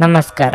ನಮಸ್ಕಾರ.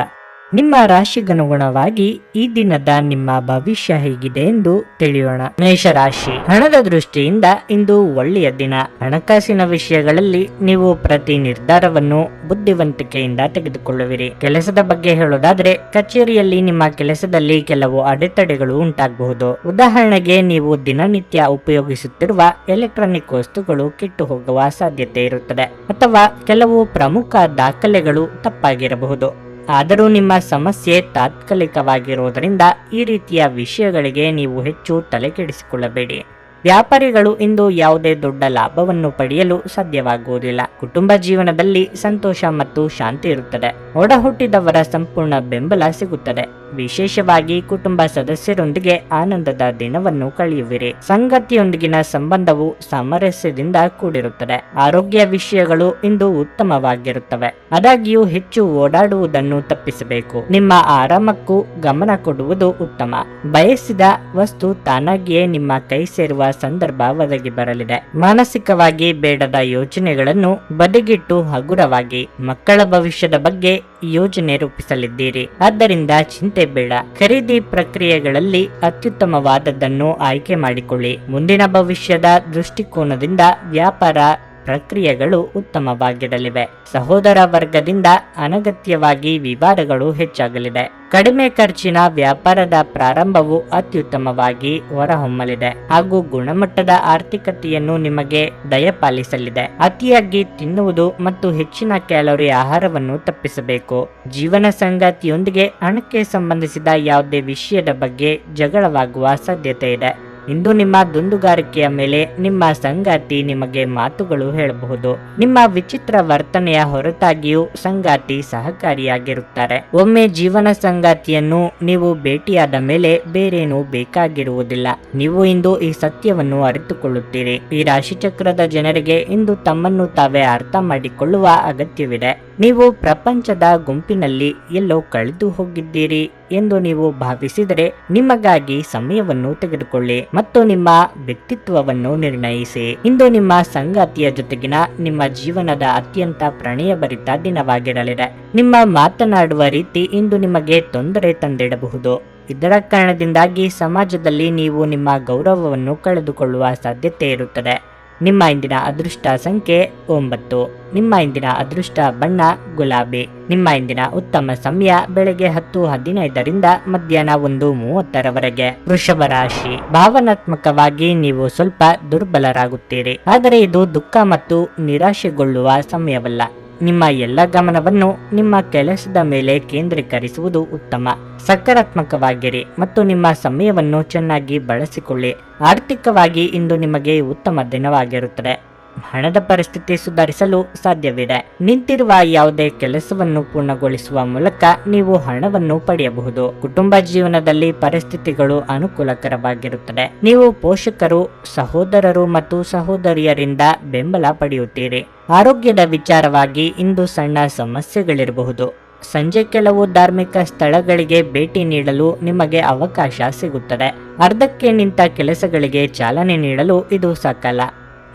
ನಿಮ್ಮ ರಾಶಿಗನುಗುಣವಾಗಿ ಈ ದಿನದ ನಿಮ್ಮ ಭವಿಷ್ಯ ಹೇಗಿದೆ ಎಂದು ತಿಳಿಯೋಣ. ಮೇಷರಾಶಿ. ಹಣದ ದೃಷ್ಟಿಯಿಂದ ಇಂದು ಒಳ್ಳೆಯ ದಿನ. ಹಣಕಾಸಿನ ವಿಷಯಗಳಲ್ಲಿ ನೀವು ಪ್ರತಿ ನಿರ್ಧಾರವನ್ನು ಬುದ್ಧಿವಂತಿಕೆಯಿಂದ ತೆಗೆದುಕೊಳ್ಳುವಿರಿ. ಕೆಲಸದ ಬಗ್ಗೆ ಹೇಳೋದಾದ್ರೆ, ಕಚೇರಿಯಲ್ಲಿ ನಿಮ್ಮ ಕೆಲಸದಲ್ಲಿ ಕೆಲವು ಅಡೆತಡೆಗಳು ಉಂಟಾಗಬಹುದು. ಉದಾಹರಣೆಗೆ, ನೀವು ದಿನನಿತ್ಯ ಉಪಯೋಗಿಸುತ್ತಿರುವ ಎಲೆಕ್ಟ್ರಾನಿಕ್ ವಸ್ತುಗಳು ಕೆಟ್ಟು ಹೋಗುವ ಸಾಧ್ಯತೆ ಇರುತ್ತದೆ ಅಥವಾ ಕೆಲವು ಪ್ರಮುಖ ದಾಖಲೆಗಳು ತಪ್ಪಾಗಿರಬಹುದು. ಆದರೂ ನಿಮ್ಮ ಸಮಸ್ಯೆ ತಾತ್ಕಾಲಿಕವಾಗಿರುವುದರಿಂದ ಈ ರೀತಿಯ ವಿಷಯಗಳಿಗೆ ನೀವು ಹೆಚ್ಚು ತಲೆಕೆಡಿಸಿಕೊಳ್ಳಬೇಡಿ. ವ್ಯಾಪಾರಿಗಳು ಇಂದು ಯಾವುದೇ ದೊಡ್ಡ ಲಾಭವನ್ನು ಪಡೆಯಲು ಸಾಧ್ಯವಾಗುವುದಿಲ್ಲ. ಕುಟುಂಬ ಜೀವನದಲ್ಲಿ ಸಂತೋಷ ಮತ್ತು ಶಾಂತಿ ಇರುತ್ತದೆ. ಒಡ ಹುಟ್ಟಿದವರ ಸಂಪೂರ್ಣ ಬೆಂಬಲ ಸಿಗುತ್ತದೆ. ವಿಶೇಷವಾಗಿ ಕುಟುಂಬ ಸದಸ್ಯರೊಂದಿಗೆ ಆನಂದದ ದಿನವನ್ನು ಕಳೆಯುವಿರಿ. ಸಂಗತಿಯೊಂದಿಗಿನ ಸಂಬಂಧವು ಸಾಮರಸ್ಯದಿಂದ ಕೂಡಿರುತ್ತದೆ. ಆರೋಗ್ಯ ವಿಷಯಗಳು ಇಂದು ಉತ್ತಮವಾಗಿರುತ್ತವೆ. ಆದಾಗ್ಯೂ ಹೆಚ್ಚು ಓಡಾಡುವುದನ್ನು ತಪ್ಪಿಸಬೇಕು. ನಿಮ್ಮ ಆರಾಮಕ್ಕೂ ಗಮನ ಕೊಡುವುದು ಉತ್ತಮ. ಬಯಸಿದ ವಸ್ತು ತಾನಾಗಿಯೇ ನಿಮ್ಮ ಕೈ ಸೇರುವ ಸಂದರ್ಭ ಒದಗಿ ಬರಲಿದೆ. ಮಾನಸಿಕವಾಗಿ ಬೇಡದ ಯೋಜನೆಗಳನ್ನು ಬದಿಗಿಟ್ಟು ಹಗುರವಾಗಿ ಮಕ್ಕಳ ಭವಿಷ್ಯದ ಬಗ್ಗೆ ಯೋಜನೆ ರೂಪಿಸಲಿದ್ದೀರಿ. ಆದ್ದರಿಂದ ಚಿಂತೆ ಬೇಡ. ಖರೀದಿ ಪ್ರಕ್ರಿಯೆಗಳಲ್ಲಿ ಅತ್ಯುತ್ತಮವಾದದ್ದನ್ನು ಆಯ್ಕೆ ಮಾಡಿಕೊಳ್ಳಿ. ಮುಂದಿನ ಭವಿಷ್ಯದ ದೃಷ್ಟಿಕೋನದಿಂದ ವ್ಯಾಪಾರ ಪ್ರಕ್ರಿಯೆಗಳು ಉತ್ತಮವಾಗಿರಲಿವೆ. ಸಹೋದರ ವರ್ಗದಿಂದ ಅನಗತ್ಯವಾಗಿ ವಿವಾದಗಳು ಹೆಚ್ಚಾಗಲಿದೆ. ಕಡಿಮೆ ಖರ್ಚಿನ ವ್ಯಾಪಾರದ ಪ್ರಾರಂಭವು ಅತ್ಯುತ್ತಮವಾಗಿ ಹೊರಹೊಮ್ಮಲಿದೆ ಹಾಗೂ ಗುಣಮಟ್ಟದ ಆರ್ಥಿಕತೆಯನ್ನು ನಿಮಗೆ ದಯಪಾಲಿಸಲಿದೆ. ಅತಿಯಾಗಿ ತಿನ್ನುವುದು ಮತ್ತು ಹೆಚ್ಚಿನ ಕ್ಯಾಲೋರಿ ಆಹಾರವನ್ನು ತಪ್ಪಿಸಬೇಕು. ಜೀವನ ಸಂಗಾತಿಯೊಂದಿಗೆ ಹಣಕ್ಕೆ ಸಂಬಂಧಿಸಿದ ಯಾವುದೇ ವಿಷಯದ ಬಗ್ಗೆ ಜಗಳವಾಗುವ ಸಾಧ್ಯತೆ ಇದೆ. ಇಂದು ನಿಮ್ಮ ದುಂದುಗಾರಿಕೆಯ ಮೇಲೆ ನಿಮ್ಮ ಸಂಗಾತಿ ನಿಮಗೆ ಮಾತುಗಳು ಹೇಳಬಹುದು. ನಿಮ್ಮ ವಿಚಿತ್ರ ವರ್ತನೆಯ ಹೊರತಾಗಿಯೂ ಸಂಗಾತಿ ಸಹಕಾರಿಯಾಗಿರುತ್ತಾರೆ. ಒಮ್ಮೆ ಜೀವನ ಸಂಗಾತಿಯನ್ನು ನೀವು ಭೇಟಿಯಾದ ಮೇಲೆ ಬೇರೇನೂ ಬೇಕಾಗಿರುವುದಿಲ್ಲ. ನೀವು ಇಂದು ಈ ಸತ್ಯವನ್ನು ಅರಿತುಕೊಳ್ಳುತ್ತೀರಿ. ಈ ರಾಶಿಚಕ್ರದ ಜನರಿಗೆ ಇಂದು ತಮ್ಮನ್ನು ತಾವೇ ಅರ್ಥ ಮಾಡಿಕೊಳ್ಳುವ ಅಗತ್ಯವಿದೆ. ನೀವು ಪ್ರಪಂಚದ ಗುಂಪಿನಲ್ಲಿ ಎಲ್ಲೋ ಕಳೆದು ಹೋಗಿದ್ದೀರಿ ಎಂದು ನೀವು ಭಾವಿಸಿದರೆ ನಿಮಗಾಗಿ ಸಮಯವನ್ನು ತೆಗೆದುಕೊಳ್ಳಿ ಮತ್ತು ನಿಮ್ಮ ವ್ಯಕ್ತಿತ್ವವನ್ನು ನಿರ್ಣಯಿಸಿ. ಇಂದು ನಿಮ್ಮ ಸಂಗಾತಿಯ ಜೊತೆಗಿನ ನಿಮ್ಮ ಜೀವನದ ಅತ್ಯಂತ ಪ್ರಣಯಭರಿತ ದಿನವಾಗಿರಲಿದೆ. ನಿಮ್ಮ ಮಾತನಾಡುವ ರೀತಿ ಇಂದು ನಿಮಗೆ ತೊಂದರೆ ತಂದಿಡಬಹುದು. ಇದರ ಕಾರಣದಿಂದಾಗಿ ಸಮಾಜದಲ್ಲಿ ನೀವು ನಿಮ್ಮ ಗೌರವವನ್ನು ಕಳೆದುಕೊಳ್ಳುವ ಸಾಧ್ಯತೆ ಇರುತ್ತದೆ. ನಿಮ್ಮ ಇಂದಿನ ಅದೃಷ್ಟ ಸಂಖ್ಯೆ ಒಂಬತ್ತು. ನಿಮ್ಮ ಇಂದಿನ ಅದೃಷ್ಟ ಬಣ್ಣ ಗುಲಾಬಿ. ನಿಮ್ಮ ಇಂದಿನ ಉತ್ತಮ ಸಮಯ ಬೆಳಗ್ಗೆ ಹತ್ತು ಹದಿನೈದರಿಂದ ಮಧ್ಯಾಹ್ನ ಒಂದು ಮೂವತ್ತರವರೆಗೆ. ವೃಷಭ ರಾಶಿ. ಭಾವನಾತ್ಮಕವಾಗಿ ನೀವು ಸ್ವಲ್ಪ ದುರ್ಬಲರಾಗುತ್ತೀರಿ. ಆದರೆ ಇದು ದುಃಖ ಮತ್ತು ನಿರಾಶೆಗೊಳ್ಳುವ ಸಮಯವಲ್ಲ. ನಿಮ್ಮ ಎಲ್ಲ ಗಮನವನ್ನು ನಿಮ್ಮ ಕೆಲಸದ ಮೇಲೆ ಕೇಂದ್ರೀಕರಿಸುವುದು ಉತ್ತಮ. ಸಕಾರಾತ್ಮಕವಾಗಿರಿ ಮತ್ತು ನಿಮ್ಮ ಸಮಯವನ್ನು ಚೆನ್ನಾಗಿ ಬಳಸಿಕೊಳ್ಳಿ. ಆರ್ಥಿಕವಾಗಿ ಇಂದು ನಿಮಗೆ ಉತ್ತಮ ದಿನವಾಗಿರುತ್ತದೆ. ಹಣದ ಪರಿಸ್ಥಿತಿ ಸುಧಾರಿಸಲು ಸಾಧ್ಯವಿದೆ. ನಿಂತಿರುವ ಯಾವುದೇ ಕೆಲಸವನ್ನು ಪೂರ್ಣಗೊಳಿಸುವ ಮೂಲಕ ನೀವು ಹಣವನ್ನು ಪಡೆಯಬಹುದು. ಕುಟುಂಬ ಜೀವನದಲ್ಲಿ ಪರಿಸ್ಥಿತಿಗಳು ಅನುಕೂಲಕರವಾಗಿರುತ್ತದೆ. ನೀವು ಪೋಷಕರು, ಸಹೋದರರು ಮತ್ತು ಸಹೋದರಿಯರಿಂದ ಬೆಂಬಲ ಪಡೆಯುತ್ತೀರಿ. ಆರೋಗ್ಯದ ವಿಚಾರವಾಗಿ ಇಂದು ಸಣ್ಣ ಸಮಸ್ಯೆಗಳಿರಬಹುದು. ಸಂಜೆ ಕೆಲವು ಧಾರ್ಮಿಕ ಸ್ಥಳಗಳಿಗೆ ಭೇಟಿ ನೀಡಲು ನಿಮಗೆ ಅವಕಾಶ ಸಿಗುತ್ತದೆ. ಅರ್ಧಕ್ಕೆ ನಿಂತ ಕೆಲಸಗಳಿಗೆ ಚಾಲನೆ ನೀಡಲು ಇದು ಸಕಾಲ.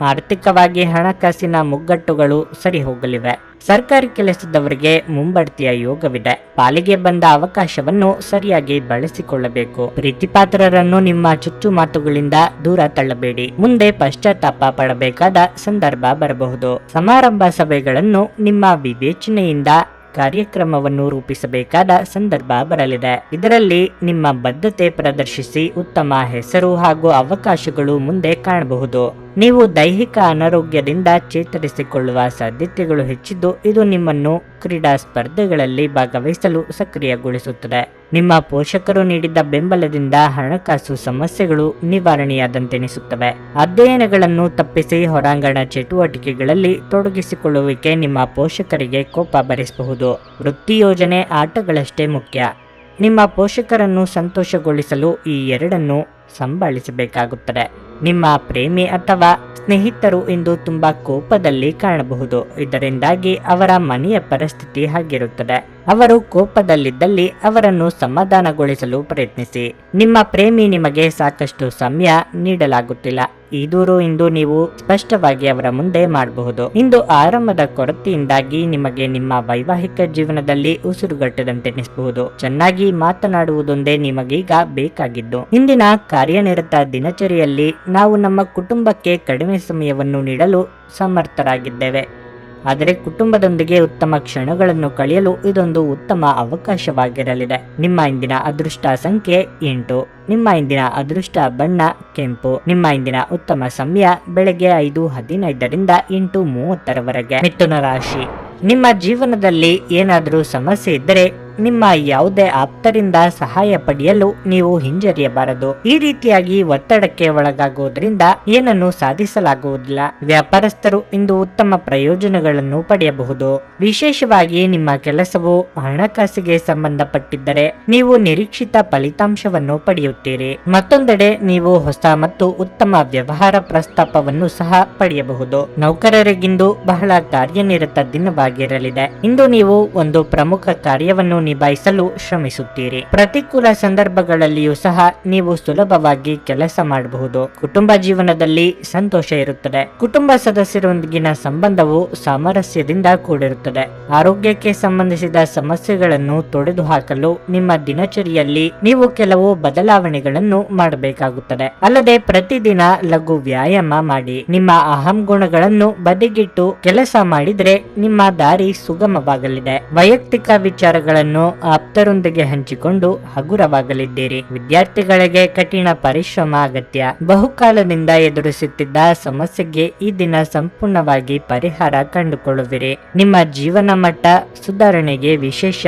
ಆರ್ಥಿಕವಾಗಿ ಹಣಕಾಸಿನ ಮುಗ್ಗಟ್ಟುಗಳು ಸರಿ ಹೋಗಲಿವೆ ಸರ್ಕಾರಿ ಕೆಲಸದವರಿಗೆ ಮುಂಬಡ್ತಿಯ ಯೋಗವಿದೆ. ಪಾಲಿಗೆ ಬಂದ ಅವಕಾಶವನ್ನು ಸರಿಯಾಗಿ ಬಳಸಿಕೊಳ್ಳಬೇಕು. ಪ್ರೀತಿಪಾತ್ರರನ್ನು ನಿಮ್ಮ ಚುಚ್ಚು ಮಾತುಗಳಿಂದ ದೂರ ತಳ್ಳಬೇಡಿ. ಮುಂದೆ ಪಶ್ಚಾತ್ತಾಪ ಪಡಬೇಕಾದ ಸಂದರ್ಭ ಬರಬಹುದು. ಸಮಾರಂಭ ಸಭೆಗಳನ್ನು ನಿಮ್ಮ ವಿವೇಚನೆಯಿಂದ ಕಾರ್ಯಕ್ರಮವನ್ನು ರೂಪಿಸಬೇಕಾದ ಸಂದರ್ಭ ಬರಲಿದೆ. ಇದರಲ್ಲಿ ನಿಮ್ಮ ಬದ್ಧತೆ ಪ್ರದರ್ಶಿಸಿ ಉತ್ತಮ ಹೆಸರು ಹಾಗೂ ಅವಕಾಶಗಳು ಮುಂದೆ ಕಾಣಬಹುದು. ನೀವು ದೈಹಿಕ ಅನಾರೋಗ್ಯದಿಂದ ಚೇತರಿಸಿಕೊಳ್ಳುವ ಸಾಧ್ಯತೆಗಳು ಹೆಚ್ಚಿದ್ದು ಇದು ನಿಮ್ಮನ್ನು ಕ್ರೀಡಾ ಸ್ಪರ್ಧೆಗಳಲ್ಲಿ ಭಾಗವಹಿಸಲು ಸಕ್ರಿಯಗೊಳಿಸುತ್ತದೆ. ನಿಮ್ಮ ಪೋಷಕರು ನೀಡಿದ ಬೆಂಬಲದಿಂದ ಹಣಕಾಸು ಸಮಸ್ಯೆಗಳು ನಿವಾರಣೆಯಾದಂತೆನಿಸುತ್ತವೆ. ಅಧ್ಯಯನಗಳನ್ನು ತಪ್ಪಿಸಿ ಹೊರಾಂಗಣ ಚಟುವಟಿಕೆಗಳಲ್ಲಿ ತೊಡಗಿಸಿಕೊಳ್ಳುವಿಕೆ ನಿಮ್ಮ ಪೋಷಕರಿಗೆ ಕೋಪ ಭರಿಸಬಹುದು ವೃತ್ತಿ ಯೋಜನೆ ಆಟಗಳಷ್ಟೇ ಮುಖ್ಯ. ನಿಮ್ಮ ಪೋಷಕರನ್ನು ಸಂತೋಷಗೊಳಿಸಲು ಈ ಎರಡನ್ನು ಸಂಭಾಳಿಸಬೇಕಾಗುತ್ತದೆ. ನಿಮ್ಮ ಪ್ರೇಮಿ ಅಥವಾ ಸ್ನೇಹಿತರು ಇಂದು ತುಂಬಾ ಕೋಪದಲ್ಲಿ ಕಾಣಬಹುದು. ಇದರಿಂದಾಗಿ ಅವರ ಮನೆಯ ಪರಿಸ್ಥಿತಿ ಹಾಗಿರುತ್ತದೆ. ಅವರು ಕೋಪದಲ್ಲಿದ್ದಲ್ಲಿ ಅವರನ್ನು ಸಮಾಧಾನಗೊಳಿಸಲು ಪ್ರಯತ್ನಿಸಿ. ನಿಮ್ಮ ಪ್ರೇಮಿ ನಿಮಗೆ ಸಾಕಷ್ಟು ಸಮಯ ನೀಡಲಾಗುತ್ತಿಲ್ಲ. ಈ ದೂರು ಇಂದು ನೀವು ಸ್ಪಷ್ಟವಾಗಿ ಅವರ ಮುಂದೆ ಮಾಡಬಹುದು. ಇಂದು ಆರಂಭದ ಕೊರತೆಯಿಂದಾಗಿ ನಿಮಗೆ ನಿಮ್ಮ ವೈವಾಹಿಕ ಜೀವನದಲ್ಲಿ ಉಸಿರುಗಟ್ಟದಂತೆನಿಸಬಹುದು ಚೆನ್ನಾಗಿ ಮಾತನಾಡುವುದೊಂದೇ ನಿಮಗೀಗ ಬೇಕಾಗಿದ್ದು. ಇಂದಿನ ಕಾರ್ಯನಿರತ ದಿನಚರಿಯಲ್ಲಿ ನಾವು ನಮ್ಮ ಕುಟುಂಬಕ್ಕೆ ಕಡಿಮೆ ಸಮಯವನ್ನು ನೀಡಲು ಸಮರ್ಥರಾಗಿದ್ದೇವೆ. ಆದರೆ ಕುಟುಂಬದೊಂದಿಗೆ ಉತ್ತಮ ಕ್ಷಣಗಳನ್ನು ಕಳೆಯಲು ಇದೊಂದು ಉತ್ತಮ ಅವಕಾಶವಾಗಿರಲಿದೆ. ನಿಮ್ಮ ಇಂದಿನ ಅದೃಷ್ಟ ಸಂಖ್ಯೆ ಎಂಟು. ನಿಮ್ಮ ಇಂದಿನ ಅದೃಷ್ಟ ಬಣ್ಣ ಕೆಂಪು. ನಿಮ್ಮ ಇಂದಿನ ಉತ್ತಮ ಸಮಯ ಬೆಳಗ್ಗೆ ಐದು ಹದಿನೈದರಿಂದ ಎಂಟು ಮೂವತ್ತರವರೆಗೆ. ಮಿಥುನ ರಾಶಿ. ನಿಮ್ಮ ಜೀವನದಲ್ಲಿ ಏನಾದರೂ ಸಮಸ್ಯೆ ಇದ್ದರೆ ನಿಮ್ಮ ಯಾವುದೇ ಆಪ್ತರಿಂದ ಸಹಾಯ ಪಡೆಯಲು ನೀವು ಹಿಂಜರಿಯಬಾರದು. ಈ ರೀತಿಯಾಗಿ ಒತ್ತಡಕ್ಕೆ ಒಳಗಾಗುವುದರಿಂದ ಏನನ್ನು ಸಾಧಿಸಲಾಗುವುದಿಲ್ಲ. ವ್ಯಾಪಾರಸ್ಥರು ಇಂದು ಉತ್ತಮ ಪ್ರಯೋಜನಗಳನ್ನು ಪಡೆಯಬಹುದು. ವಿಶೇಷವಾಗಿ ನಿಮ್ಮ ಕೆಲಸವು ಹಣಕಾಸಿಗೆ ಸಂಬಂಧಪಟ್ಟಿದ್ದರೆ ನೀವು ನಿರೀಕ್ಷಿತ ಫಲಿತಾಂಶವನ್ನು ಪಡೆಯುತ್ತೀರಿ. ಮತ್ತೊಂದೆಡೆ ನೀವು ಹೊಸ ಮತ್ತು ಉತ್ತಮ ವ್ಯವಹಾರ ಪ್ರಸ್ತಾಪವನ್ನು ಸಹ ಪಡೆಯಬಹುದು. ನೌಕರರಿಗಿಂದು ಬಹಳ ಕಾರ್ಯನಿರತ ದಿನವಾಗಿರಲಿದೆ. ಇಂದು ನೀವು ಒಂದು ಪ್ರಮುಖ ಕಾರ್ಯವನ್ನು ನಿಭಾಯಿಸಲು ಶ್ರಮಿಸುತ್ತೀರಿ. ಪ್ರತಿಕೂಲ ಸಂದರ್ಭಗಳಲ್ಲಿಯೂ ಸಹ ನೀವು ಸುಲಭವಾಗಿ ಕೆಲಸ ಮಾಡಬಹುದು. ಕುಟುಂಬ ಜೀವನದಲ್ಲಿ ಸಂತೋಷ ಇರುತ್ತದೆ. ಕುಟುಂಬ ಸದಸ್ಯರೊಂದಿಗಿನ ಸಂಬಂಧವು ಸಾಮರಸ್ಯದಿಂದ ಕೂಡಿರುತ್ತದೆ. ಆರೋಗ್ಯಕ್ಕೆ ಸಂಬಂಧಿಸಿದ ಸಮಸ್ಯೆಗಳನ್ನು ತೊಡೆದುಹಾಕಲು ನಿಮ್ಮ ದಿನಚರಿಯಲ್ಲಿ ನೀವು ಕೆಲವು ಬದಲಾವಣೆಗಳನ್ನು ಮಾಡಬೇಕಾಗುತ್ತದೆ. ಅಲ್ಲದೆ ಪ್ರತಿದಿನ ಲಘು ವ್ಯಾಯಾಮ ಮಾಡಿ, ನಿಮ್ಮ ಅಹಂ ಗುಣಗಳನ್ನು ಬದಿಗಿಟ್ಟು ಕೆಲಸ ಮಾಡಿದ್ರೆ ನಿಮ್ಮ ದಾರಿ ಸುಗಮವಾಗಲಿದೆ. ವೈಯಕ್ತಿಕ ವಿಚಾರಗಳನ್ನು ಆಪ್ತರೊಂದಿಗೆ ಹಂಚಿಕೊಂಡು ಹಗುರವಾಗಲಿದ್ದೀರಿ. ವಿದ್ಯಾರ್ಥಿಗಳಿಗೆ ಕಠಿಣ ಪರಿಶ್ರಮ ಅಗತ್ಯ. ಬಹುಕಾಲದಿಂದ ಎದುರಿಸುತ್ತಿದ್ದ ಸಮಸ್ಯೆಗೆ ಈ ದಿನ ಸಂಪೂರ್ಣವಾಗಿ ಪರಿಹಾರ ಕಂಡುಕೊಳ್ಳುವಿರಿ. ನಿಮ್ಮ ಜೀವನ ಮಟ್ಟ ಸುಧಾರಣೆಗೆ ವಿಶೇಷ.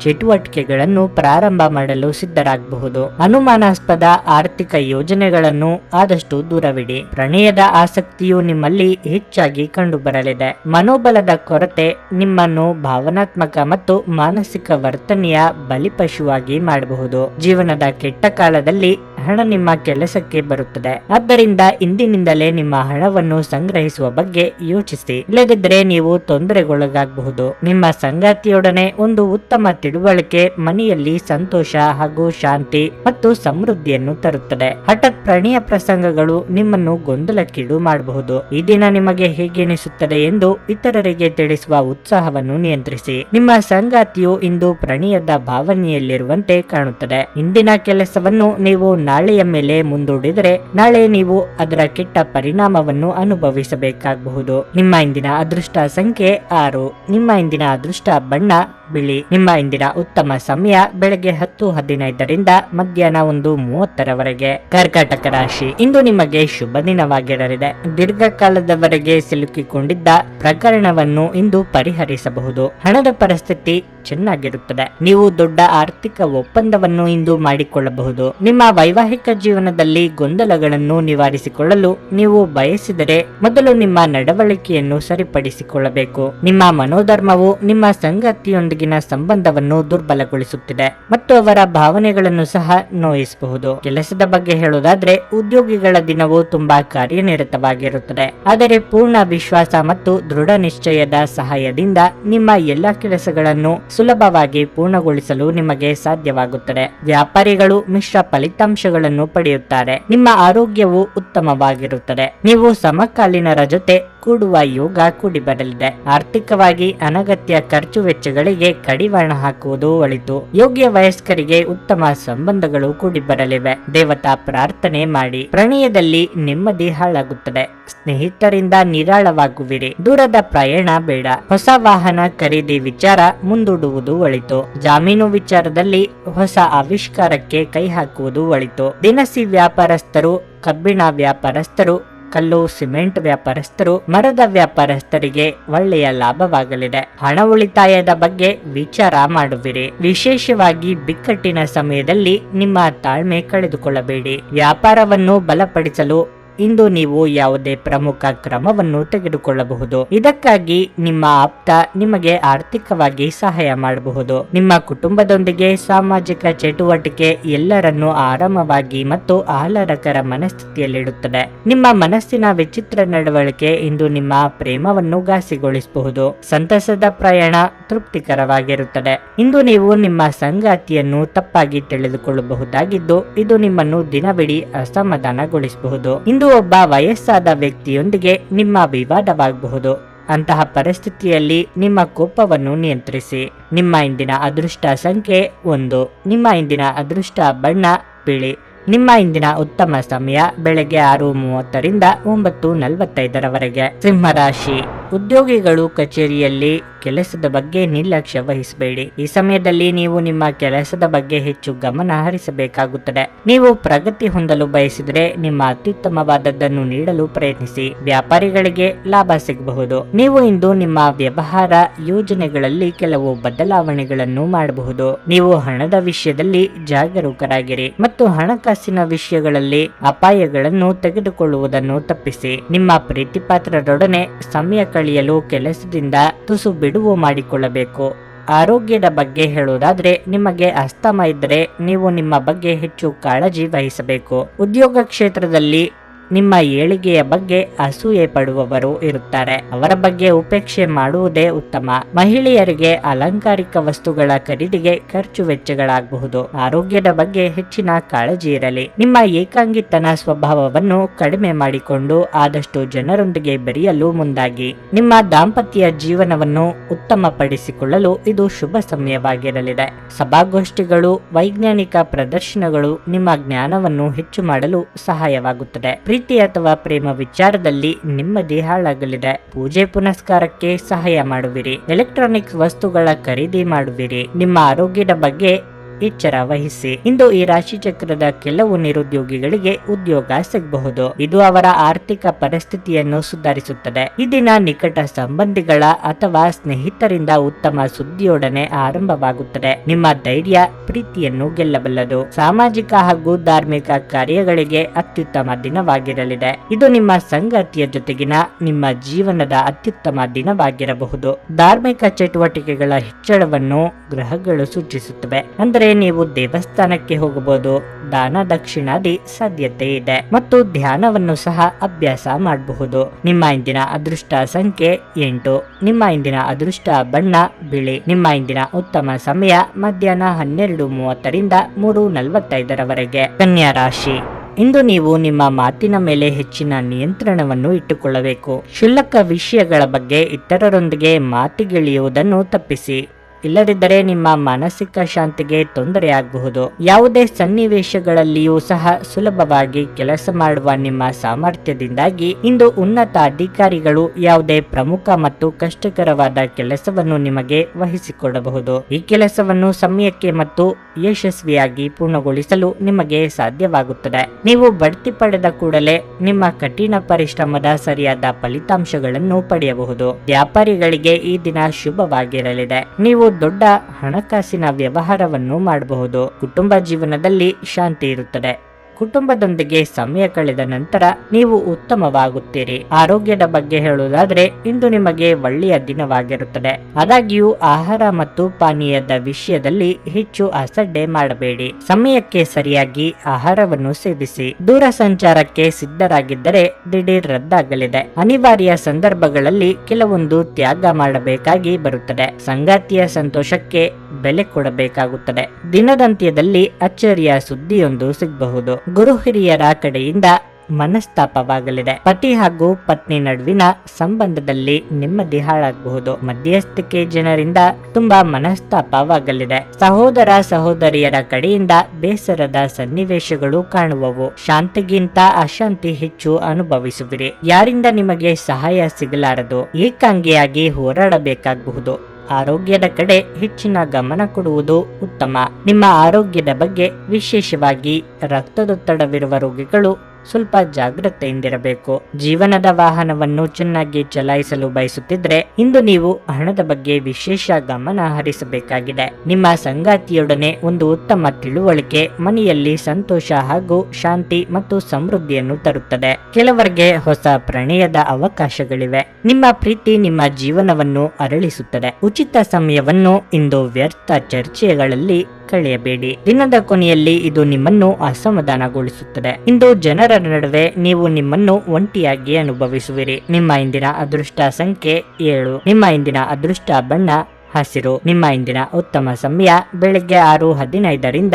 ಚಟುವಟಿಕೆಗಳನ್ನು ಪ್ರಾರಂಭ ಮಾಡಲು ಸಿದ್ಧರಾಗಬಹುದು. ಅನುಮಾನಾಸ್ಪದ ಆರ್ಥಿಕ ಯೋಜನೆಗಳನ್ನು ಆದಷ್ಟು ದೂರವಿಡಿ. ಪ್ರಣಯದ ಆಸಕ್ತಿಯು ನಿಮ್ಮಲ್ಲಿ ಹೆಚ್ಚಾಗಿ ಕಂಡುಬರಲಿದೆ. ಮನೋಬಲದ ಕೊರತೆ ನಿಮ್ಮನ್ನು ಭಾವನಾತ್ಮಕ ಮತ್ತು ಮಾನಸಿಕ ವರ್ತನೆಯ ಬಲಿಪಶುವಾಗಿ ಮಾಡಬಹುದು. ಜೀವನದ ಕೆಟ್ಟ ಕಾಲದಲ್ಲಿ ಹಣ ನಿಮ್ಮ ಕೆಲಸಕ್ಕೆ ಬರುತ್ತದೆ. ಆದ್ದರಿಂದ ಇಂದಿನಿಂದಲೇ ನಿಮ್ಮ ಹಣವನ್ನು ಸಂಗ್ರಹಿಸುವ ಬಗ್ಗೆ ಯೋಚಿಸಿ. ಇಲ್ಲದಿದ್ದರೆ ನೀವು ತೊಂದರೆಗೊಳಗಾಗಬಹುದು. ನಿಮ್ಮ ಸಂಗಾತಿಯೊಡನೆ ಒಂದು ಉತ್ತಮ ತಿಳುವಳಿಕೆ ಮನೆಯಲ್ಲಿ ಸಂತೋಷ ಹಾಗೂ ಶಾಂತಿ ಮತ್ತು ಸಮೃದ್ಧಿಯನ್ನು ತರುತ್ತದೆ. ಹಠಾತ್ ಪ್ರಣಯ ಪ್ರಸಂಗಗಳು ನಿಮ್ಮನ್ನು ಗೊಂದಲಕ್ಕೀಡು ಮಾಡಬಹುದು. ಈ ದಿನ ನಿಮಗೆ ಹೇಗೆನಿಸುತ್ತದೆ ಎಂದು ಇತರರಿಗೆ ತಿಳಿಸುವ ಉತ್ಸಾಹವನ್ನು ನಿಯಂತ್ರಿಸಿ. ನಿಮ್ಮ ಸಂಗಾತಿಯು ಇಂದು ಪ್ರಣಯದ ಭಾವನೆಯಲ್ಲಿರುವಂತೆ ಕಾಣುತ್ತದೆ. ಇಂದಿನ ಕೆಲಸವನ್ನು ನೀವು ನಾಳೆಯ ಮೇಲೆ ಮುಂದೂಡಿದರೆ ನಾಳೆ ನೀವು ಅದರ ಕೆಟ್ಟ ಪರಿಣಾಮವನ್ನು ಅನುಭವಿಸಬೇಕಾಗಬಹುದು. ನಿಮ್ಮ ಇಂದಿನ ಅದೃಷ್ಟ ಸಂಖ್ಯೆ ಆರು. ನಿಮ್ಮ ಇಂದಿನ ಅದೃಷ್ಟ ಬಣ್ಣ ಬಿಳಿ. ನಿಮ್ಮ ಇಂದಿನ ಉತ್ತಮ ಸಮಯ ಬೆಳಗ್ಗೆ ಹತ್ತು ಹದಿನೈದರಿಂದ ಮಧ್ಯಾಹ್ನ ಒಂದು ಮೂವತ್ತರವರೆಗೆ. ಕರ್ಕಾಟಕ ರಾಶಿ. ಇಂದು ನಿಮಗೆ ಶುಭ ದಿನವಾಗಿರಲಿದೆ. ದೀರ್ಘಕಾಲದವರೆಗೆ ಸಿಲುಕಿಕೊಂಡಿದ್ದ ಪ್ರಕರಣವನ್ನು ಇಂದು ಪರಿಹರಿಸಬಹುದು. ಹಣದ ಪರಿಸ್ಥಿತಿ ಚೆನ್ನಾಗಿರುತ್ತದೆ. ನೀವು ದೊಡ್ಡ ಆರ್ಥಿಕ ಒಪ್ಪಂದವನ್ನು ಇಂದು ಮಾಡಿಕೊಳ್ಳಬಹುದು. ನಿಮ್ಮ ವೈವಾಹಿಕ ಜೀವನದಲ್ಲಿ ಗೊಂದಲಗಳನ್ನು ನಿವಾರಿಸಿಕೊಳ್ಳಲು ನೀವು ಬಯಸಿದರೆ ಮೊದಲು ನಿಮ್ಮ ನಡವಳಿಕೆಯನ್ನು ಸರಿಪಡಿಸಿಕೊಳ್ಳಬೇಕು. ನಿಮ್ಮ ಮನೋಧರ್ಮವು ನಿಮ್ಮ ಸಂಗಾತಿಯೊಂದಿಗಿನ ಸಂಬಂಧವನ್ನು ದುರ್ಬಲಗೊಳಿಸುತ್ತಿದೆ ಮತ್ತು ಅವರ ಭಾವನೆಗಳನ್ನು ಸಹ ನೋಯಿಸಬಹುದು. ಕೆಲಸದ ಬಗ್ಗೆ ಹೇಳುವುದಾದ್ರೆ, ಉದ್ಯೋಗಿಗಳ ದಿನವು ತುಂಬಾ ಕಾರ್ಯನಿರತವಾಗಿರುತ್ತದೆ. ಆದರೆ ಪೂರ್ಣ ವಿಶ್ವಾಸ ಮತ್ತು ದೃಢ ನಿಶ್ಚಯದ ಸಹಾಯದಿಂದ ನಿಮ್ಮ ಎಲ್ಲಾ ಕೆಲಸಗಳನ್ನು ಸುಲಭವಾಗಿ ಪೂರ್ಣಗೊಳಿಸಲು ನಿಮಗೆ ಸಾಧ್ಯವಾಗುತ್ತದೆ. ವ್ಯಾಪಾರಿಗಳು ಮಿಶ್ರ ಫಲಿತಾಂಶಗಳನ್ನು ಪಡೆಯುತ್ತಾರೆ. ನಿಮ್ಮ ಆರೋಗ್ಯವು ಉತ್ತಮವಾಗಿರುತ್ತದೆ. ನೀವು ಸಮಕಾಲೀನರ ಜೊತೆ ಕೂಡುವ ಯೋಗ ಕೂಡಿ ಬರಲಿದೆ. ಆರ್ಥಿಕವಾಗಿ ಅನಗತ್ಯ ಖರ್ಚು ವೆಚ್ಚಗಳಿಗೆ ಕಡಿವಾಣ ಹಾಕುವುದು ಒಳಿತು. ಯೋಗ್ಯ ವಯಸ್ಕರಿಗೆ ಉತ್ತಮ ಸಂಬಂಧಗಳು ಕೂಡಿ ಬರಲಿವೆ. ದೇವತಾ ಪ್ರಾರ್ಥನೆ ಮಾಡಿ. ಪ್ರಣಯದಲ್ಲಿ ನೆಮ್ಮದಿ ಹಾಳಾಗುತ್ತದೆ. ಸ್ನೇಹಿತರಿಂದ ನಿರಾಳವಾಗುವಿರಿ. ದೂರದ ಪ್ರಯಾಣ ಬೇಡ. ಹೊಸ ವಾಹನ ಖರೀದಿ ವಿಚಾರ ಮುಂದೂಡುವುದು ಒಳಿತು. ಜಾಮೀನು ವಿಚಾರದಲ್ಲಿ ಹೊಸ ಆವಿಷ್ಕಾರಕ್ಕೆ ಕೈ ಹಾಕುವುದು ಒಳಿತು. ದಿನಸಿ ವ್ಯಾಪಾರಸ್ಥರು, ಕಬ್ಬಿಣ ವ್ಯಾಪಾರಸ್ಥರು ಕಲ್ಲು, ಸಿಮೆಂಟ್ ವ್ಯಾಪಾರಸ್ಥರು, ಮರದ ವ್ಯಾಪಾರಸ್ಥರಿಗೆ ಒಳ್ಳೆಯ ಲಾಭವಾಗಲಿದೆ. ಹಣ ಉಳಿತಾಯದ ಬಗ್ಗೆ ವಿಚಾರ ಮಾಡುವಿರಿ. ವಿಶೇಷವಾಗಿ ಬಿಕ್ಕಟ್ಟಿನ ಸಮಯದಲ್ಲಿ ನಿಮ್ಮ ತಾಳ್ಮೆ ಕಳೆದುಕೊಳ್ಳಬೇಡಿ. ವ್ಯಾಪಾರವನ್ನು ಬಲಪಡಿಸಲು ಇಂದು ನೀವು ಯಾವುದೇ ಪ್ರಮುಖ ಕ್ರಮವನ್ನು ತೆಗೆದುಕೊಳ್ಳಬಹುದು. ಇದಕ್ಕಾಗಿ ನಿಮ್ಮ ಆಪ್ತ ನಿಮಗೆ ಆರ್ಥಿಕವಾಗಿ ಸಹಾಯ ಮಾಡಬಹುದು. ನಿಮ್ಮ ಕುಟುಂಬದೊಂದಿಗೆ ಸಾಮಾಜಿಕ ಚಟುವಟಿಕೆ ಎಲ್ಲರನ್ನೂ ಆರಾಮವಾಗಿ ಮತ್ತು ಆಹ್ಲಾದಕರ ಮನಸ್ಥಿತಿಯಲ್ಲಿಡುತ್ತದೆ. ನಿಮ್ಮ ಮನಸ್ಸಿನ ವಿಚಿತ್ರ ನಡವಳಿಕೆ ಇಂದು ನಿಮ್ಮ ಪ್ರೇಮವನ್ನು ಘಾಸಿಗೊಳಿಸಬಹುದು. ಸಂತಸದ ಪ್ರಯಾಣ ತೃಪ್ತಿಕರವಾಗಿರುತ್ತದೆ. ಇಂದು ನೀವು ನಿಮ್ಮ ಸಂಗಾತಿಯನ್ನು ತಪ್ಪಾಗಿ ತಿಳಿದುಕೊಳ್ಳಬಹುದಾಗಿದ್ದು, ಇದು ನಿಮ್ಮನ್ನು ದಿನವಿಡೀ ಅಸಮಾಧಾನಗೊಳಿಸಬಹುದು. ಇಂದು ಒಬ್ಬ ವಯಸ್ಸಾದ ವ್ಯಕ್ತಿಯೊಂದಿಗೆ ನಿಮ್ಮ ವಿವಾದವಾಗಬಹುದು. ಅಂತಹ ಪರಿಸ್ಥಿತಿಯಲ್ಲಿ ನಿಮ್ಮ ಕೋಪವನ್ನು ನಿಯಂತ್ರಿಸಿ. ನಿಮ್ಮ ಇಂದಿನ ಅದೃಷ್ಟ ಸಂಖ್ಯೆ ಒಂದು. ನಿಮ್ಮ ಇಂದಿನ ಅದೃಷ್ಟ ಬಣ್ಣ, ಬಿಳಿ. ನಿಮ್ಮ ಇಂದಿನ ಉತ್ತಮ ಸಮಯ ಬೆಳಗ್ಗೆ ಆರು ಮೂವತ್ತರಿಂದ ಒಂಬತ್ತು ನಲವತ್ತೈದರವರೆಗೆ. ಸಿಂಹರಾಶಿ. ಉದ್ಯೋಗಿಗಳು ಕಚೇರಿಯಲ್ಲಿ ಕೆಲಸದ ಬಗ್ಗೆ ನಿರ್ಲಕ್ಷ್ಯ ವಹಿಸಬೇಡಿ. ಈ ಸಮಯದಲ್ಲಿ ನೀವು ನಿಮ್ಮ ಕೆಲಸದ ಬಗ್ಗೆ ಹೆಚ್ಚು ಗಮನ ಹರಿಸಬೇಕಾಗುತ್ತದೆ. ನೀವು ಪ್ರಗತಿ ಹೊಂದಲು ಬಯಸಿದರೆ ನಿಮ್ಮ ಅತ್ಯುತ್ತಮವಾದದ್ದನ್ನು ನೀಡಲು ಪ್ರಯತ್ನಿಸಿ. ವ್ಯಾಪಾರಿಗಳಿಗೆ ಲಾಭ ಸಿಗಬಹುದು. ನೀವು ಇಂದು ನಿಮ್ಮ ವ್ಯವಹಾರ ಯೋಜನೆಗಳಲ್ಲಿ ಕೆಲವು ಬದಲಾವಣೆಗಳನ್ನು ಮಾಡಬಹುದು. ನೀವು ಹಣದ ವಿಷಯದಲ್ಲಿ ಜಾಗರೂಕರಾಗಿರಿ ಮತ್ತು ಹಣಕಾಸಿನ ವಿಷಯಗಳಲ್ಲಿ ಅಪಾಯಗಳನ್ನು ತೆಗೆದುಕೊಳ್ಳುವುದನ್ನು ತಪ್ಪಿಸಿ. ನಿಮ್ಮ ಪ್ರೀತಿಪಾತ್ರರೊಡನೆ ಸಮಯ ಕಳೆಯಲು ಕೆಲಸದಿಂದ ತುಸು ಬಿಡುವು ಮಾಡಿಕೊಳ್ಳಬೇಕು. ಆರೋಗ್ಯದ ಬಗ್ಗೆ ಹೇಳುವುದಾದರೆ, ನಿಮಗೆ ಅಸ್ತಮ ಇದ್ದರೆ ನೀವು ನಿಮ್ಮ ಬಗ್ಗೆ ಹೆಚ್ಚು ಕಾಳಜಿ ವಹಿಸಬೇಕು. ಉದ್ಯೋಗ ಕ್ಷೇತ್ರದಲ್ಲಿ ನಿಮ್ಮ ಏಳಿಗೆಯ ಬಗ್ಗೆ ಅಸೂಯೆ ಪಡುವವರು ಇರುತ್ತಾರೆ. ಅವರ ಬಗ್ಗೆ ಉಪೇಕ್ಷೆ ಮಾಡುವುದೇ ಉತ್ತಮ. ಮಹಿಳೆಯರಿಗೆ ಅಲಂಕಾರಿಕ ವಸ್ತುಗಳ ಖರೀದಿಗೆ ಖರ್ಚು ವೆಚ್ಚಗಳಾಗಬಹುದು. ಆರೋಗ್ಯದ ಬಗ್ಗೆ ಹೆಚ್ಚಿನ ಕಾಳಜಿ ಇರಲಿ. ನಿಮ್ಮ ಏಕಾಂಗಿತನ ಸ್ವಭಾವವನ್ನು ಕಡಿಮೆ ಮಾಡಿಕೊಂಡು ಆದಷ್ಟು ಜನರೊಂದಿಗೆ ಬೆರೆಯಲು ಮುಂದಾಗಿ. ನಿಮ್ಮ ದಾಂಪತ್ಯ ಜೀವನವನ್ನು ಉತ್ತಮಪಡಿಸಿಕೊಳ್ಳಲು ಇದು ಶುಭ ಸಮಯವಾಗಿರಲಿದೆ. ಸಭಾಗೋಷ್ಠಿಗಳು, ವೈಜ್ಞಾನಿಕ ಪ್ರದರ್ಶನಗಳು ನಿಮ್ಮ ಜ್ಞಾನವನ್ನು ಹೆಚ್ಚು ಮಾಡಲು ಸಹಾಯವಾಗುತ್ತದೆ. ಪ್ರೀತಿ ಅಥವಾ ಪ್ರೇಮ ವಿಚಾರದಲ್ಲಿ ನೆಮ್ಮದಿ ಹಾಳಾಗಲಿದೆ. ಪೂಜೆ ಪುನಸ್ಕಾರಕ್ಕೆ ಸಹಾಯ ಮಾಡುವಿರಿ. ಎಲೆಕ್ಟ್ರಾನಿಕ್ಸ್ ವಸ್ತುಗಳ ಖರೀದಿ ಮಾಡುವಿರಿ. ನಿಮ್ಮ ಆರೋಗ್ಯದ ಬಗ್ಗೆ ಎಚ್ಚರ ವಹಿಸಿ. ಇಂದು ಈ ರಾಶಿ ಚಕ್ರದ ಕೆಲವು ನಿರುದ್ಯೋಗಿಗಳಿಗೆ ಉದ್ಯೋಗ ಸಿಗಬಹುದು. ಇದು ಅವರ ಆರ್ಥಿಕ ಪರಿಸ್ಥಿತಿಯನ್ನು ಸುಧಾರಿಸುತ್ತದೆ. ಈ ದಿನ ನಿಕಟ ಸಂಬಂಧಿಗಳ ಅಥವಾ ಸ್ನೇಹಿತರಿಂದ ಉತ್ತಮ ಸುದ್ದಿಯೊಡನೆ ಆರಂಭವಾಗುತ್ತದೆ. ನಿಮ್ಮ ಧೈರ್ಯ, ಪ್ರೀತಿಯನ್ನು ಗೆಲ್ಲಬಲ್ಲದು. ಸಾಮಾಜಿಕ ಹಾಗೂ ಧಾರ್ಮಿಕ ಕಾರ್ಯಗಳಿಗೆ ಅತ್ಯುತ್ತಮ ದಿನವಾಗಿರಲಿದೆ. ಇದು ನಿಮ್ಮ ಸಂಗಾತಿಯ ಜೊತೆಗಿನ ನಿಮ್ಮ ಜೀವನದ ಅತ್ಯುತ್ತಮ ದಿನವಾಗಿರಬಹುದು. ಧಾರ್ಮಿಕ ಚಟುವಟಿಕೆಗಳ ಹೆಚ್ಚಳವನ್ನು ಗ್ರಹಗಳು ಸೂಚಿಸುತ್ತವೆ. ಅಂದರೆ ನೀವು ದೇವಸ್ಥಾನಕ್ಕೆ ಹೋಗಬಹುದು. ದಾನ ದಕ್ಷಿಣಾದಿ ಸಾಧ್ಯತೆ ಇದೆ. ಮತ್ತು ಧ್ಯಾನವನ್ನು ಸಹ ಅಭ್ಯಾಸ ಮಾಡಬಹುದು. ನಿಮ್ಮ ಇಂದಿನ ಅದೃಷ್ಟ ಸಂಖ್ಯೆ ಎಂಟು. ನಿಮ್ಮ ಇಂದಿನ ಅದೃಷ್ಟ ಬಣ್ಣ, ಬಿಳಿ. ನಿಮ್ಮ ಇಂದಿನ ಉತ್ತಮ ಸಮಯ ಮಧ್ಯಾಹ್ನ ಹನ್ನೆರಡು ಮೂವತ್ತರಿಂದ ಮೂರು ನಲವತ್ತೈದರವರೆಗೆ. ಕನ್ಯಾ ರಾಶಿ. ಇಂದು ನೀವು ನಿಮ್ಮ ಮಾತಿನ ಮೇಲೆ ಹೆಚ್ಚಿನ ನಿಯಂತ್ರಣವನ್ನು ಇಟ್ಟುಕೊಳ್ಳಬೇಕು. ಕ್ಷುಲ್ಲಕ ವಿಷಯಗಳ ಬಗ್ಗೆ ಇತರರೊಂದಿಗೆ ಮಾತಿಗಿಳಿಯುವುದನ್ನು ತಪ್ಪಿಸಿ. ಇಲ್ಲದಿದ್ದರೆ ನಿಮ್ಮ ಮಾನಸಿಕ ಶಾಂತಿಗೆ ತೊಂದರೆಯಾಗಬಹುದು. ಯಾವುದೇ ಸನ್ನಿವೇಶಗಳಲ್ಲಿಯೂ ಸಹ ಸುಲಭವಾಗಿ ಕೆಲಸ ಮಾಡುವ ನಿಮ್ಮ ಸಾಮರ್ಥ್ಯದಿಂದಾಗಿ ಇಂದು ಉನ್ನತ ಅಧಿಕಾರಿಗಳು ಯಾವುದೇ ಪ್ರಮುಖ ಮತ್ತು ಕಷ್ಟಕರವಾದ ಕೆಲಸವನ್ನು ನಿಮಗೆ ವಹಿಸಿಕೊಡಬಹುದು. ಈ ಕೆಲಸವನ್ನು ಸಮಯಕ್ಕೆ ಮತ್ತು ಯಶಸ್ವಿಯಾಗಿ ಪೂರ್ಣಗೊಳಿಸಲು ನಿಮಗೆ ಸಾಧ್ಯವಾಗುತ್ತದೆ. ನೀವು ಬಡ್ತಿ ಪಡೆದ ಕೂಡಲೇ ನಿಮ್ಮ ಕಠಿಣ ಪರಿಶ್ರಮದ ಸರಿಯಾದ ಫಲಿತಾಂಶಗಳನ್ನು ಪಡೆಯಬಹುದು. ವ್ಯಾಪಾರಿಗಳಿಗೆ ಈ ದಿನ ಶುಭವಾಗಿರಲಿದೆ. ನೀವು ದೊಡ್ಡ ಹಣಕಾಸಿನ ವ್ಯವಹಾರವನ್ನು ಮಾಡಬಹುದು. ಕುಟುಂಬ ಜೀವನದಲ್ಲಿ ಶಾಂತಿ ಇರುತ್ತದೆ. ಕುಟುಂಬದೊಂದಿಗೆ ಸಮಯ ಕಳೆದ ನಂತರ ನೀವು ಉತ್ತಮವಾಗುತ್ತೀರಿ. ಆರೋಗ್ಯದ ಬಗ್ಗೆ ಹೇಳುವುದಾದ್ರೆ, ಇಂದು ನಿಮಗೆ ಒಳ್ಳೆಯ ದಿನವಾಗಿರುತ್ತದೆ. ಆದಾಗ್ಯೂ, ಆಹಾರ ಮತ್ತು ಪಾನೀಯದ ವಿಷಯದಲ್ಲಿ ಹೆಚ್ಚು ಅಸಡ್ಡೆ ಮಾಡಬೇಡಿ. ಸಮಯಕ್ಕೆ ಸರಿಯಾಗಿ ಆಹಾರವನ್ನು ಸೇವಿಸಿ. ದೂರ ಸಂಚಾರಕ್ಕೆ ಸಿದ್ಧರಾಗಿದ್ದರೆ ದಿಢೀರ್ ರದ್ದಾಗಲಿದೆ. ಅನಿವಾರ್ಯ ಸಂದರ್ಭಗಳಲ್ಲಿ ಕೆಲವೊಂದು ತ್ಯಾಗ ಮಾಡಬೇಕಾಗಿ ಬರುತ್ತದೆ. ಸಂಗಾತಿಯ ಸಂತೋಷಕ್ಕೆ ಬೆಲೆ ಕೊಡಬೇಕಾಗುತ್ತದೆ. ದಿನದಂತ್ಯದಲ್ಲಿ ಅಚ್ಚರಿಯ ಸುದ್ದಿಯೊಂದು ಸಿಗಬಹುದು. ಗುರು ಹಿರಿಯರ ಕಡೆಯಿಂದ ಮನಸ್ತಾಪವಾಗಲಿದೆ. ಪತಿ ಹಾಗೂ ಪತ್ನಿ ನಡುವಿನ ಸಂಬಂಧದಲ್ಲಿ ನೆಮ್ಮದಿ ಹಾಳಾಗಬಹುದು. ಮಧ್ಯಸ್ಥಿಕೆ ಜನರಿಂದ ತುಂಬಾ ಮನಸ್ತಾಪವಾಗಲಿದೆ. ಸಹೋದರ ಸಹೋದರಿಯರ ಕಡೆಯಿಂದ ಬೇಸರದ ಸನ್ನಿವೇಶಗಳು ಕಾಣುವವು. ಶಾಂತಿಗಿಂತ ಅಶಾಂತಿ ಹೆಚ್ಚು ಅನುಭವಿಸುವಿರಿ. ಯಾರಿಂದ ನಿಮಗೆ ಸಹಾಯ ಸಿಗಲಾರದು? ಏಕಾಂಗಿಯಾಗಿ ಹೋರಾಡಬೇಕಾಗಬಹುದು. ಆರೋಗ್ಯದ ಕಡೆ ಹೆಚ್ಚಿನ ಗಮನ ಕೊಡುವುದು ಉತ್ತಮ. ನಿಮ್ಮ ಆರೋಗ್ಯದ ಬಗ್ಗೆ ವಿಶೇಷವಾಗಿ ರಕ್ತದೊತ್ತಡವಿರುವ ರೋಗಿಗಳು ಸ್ವಲ್ಪ ಜಾಗ್ರತೆಯಿಂದಿರಬೇಕು. ಜೀವನದ ವಾಹನವನ್ನು ಚೆನ್ನಾಗಿ ಚಲಾಯಿಸಲು ಬಯಸುತ್ತಿದ್ರೆ ಇಂದು ನೀವು ಹಣದ ಬಗ್ಗೆ ವಿಶೇಷ ಗಮನ ಹರಿಸಬೇಕಾಗಿದೆ. ನಿಮ್ಮ ಸಂಗಾತಿಯೊಡನೆ ಒಂದು ಉತ್ತಮ ತಿಳುವಳಿಕೆ ಮನೆಯಲ್ಲಿ ಸಂತೋಷ ಹಾಗೂ ಶಾಂತಿ ಮತ್ತು ಸಮೃದ್ಧಿಯನ್ನು ತರುತ್ತದೆ. ಕೆಲವರಿಗೆ ಹೊಸ ಪ್ರಣಯದ ಅವಕಾಶಗಳಿವೆ. ನಿಮ್ಮ ಪ್ರೀತಿ ನಿಮ್ಮ ಜೀವನವನ್ನು ಅರಳಿಸುತ್ತದೆ. ಉಚಿತ ಸಮಯವನ್ನು ಇಂದು ವ್ಯರ್ಥ ಚರ್ಚೆಗಳಲ್ಲಿ ಕಳೆಯಬೇಡಿ. ದಿನದ ಕೊನೆಯಲ್ಲಿ ಇದು ನಿಮ್ಮನ್ನು ಅಸಮಾಧಾನಗೊಳಿಸುತ್ತದೆ. ಇಂದು ಜನರ ನಡುವೆ ನೀವು ನಿಮ್ಮನ್ನು ಒಂಟಿಯಾಗಿ ಅನುಭವಿಸುವಿರಿ. ನಿಮ್ಮ ಇಂದಿನ ಅದೃಷ್ಟ ಸಂಖ್ಯೆ ಏಳು. ನಿಮ್ಮ ಇಂದಿನ ಅದೃಷ್ಟ ಬಣ್ಣ ಹಸಿರು. ನಿಮ್ಮ ಇಂದಿನ ಉತ್ತಮ ಸಮಯ ಬೆಳಗ್ಗೆ ಆರು ಹದಿನೈದರಿಂದ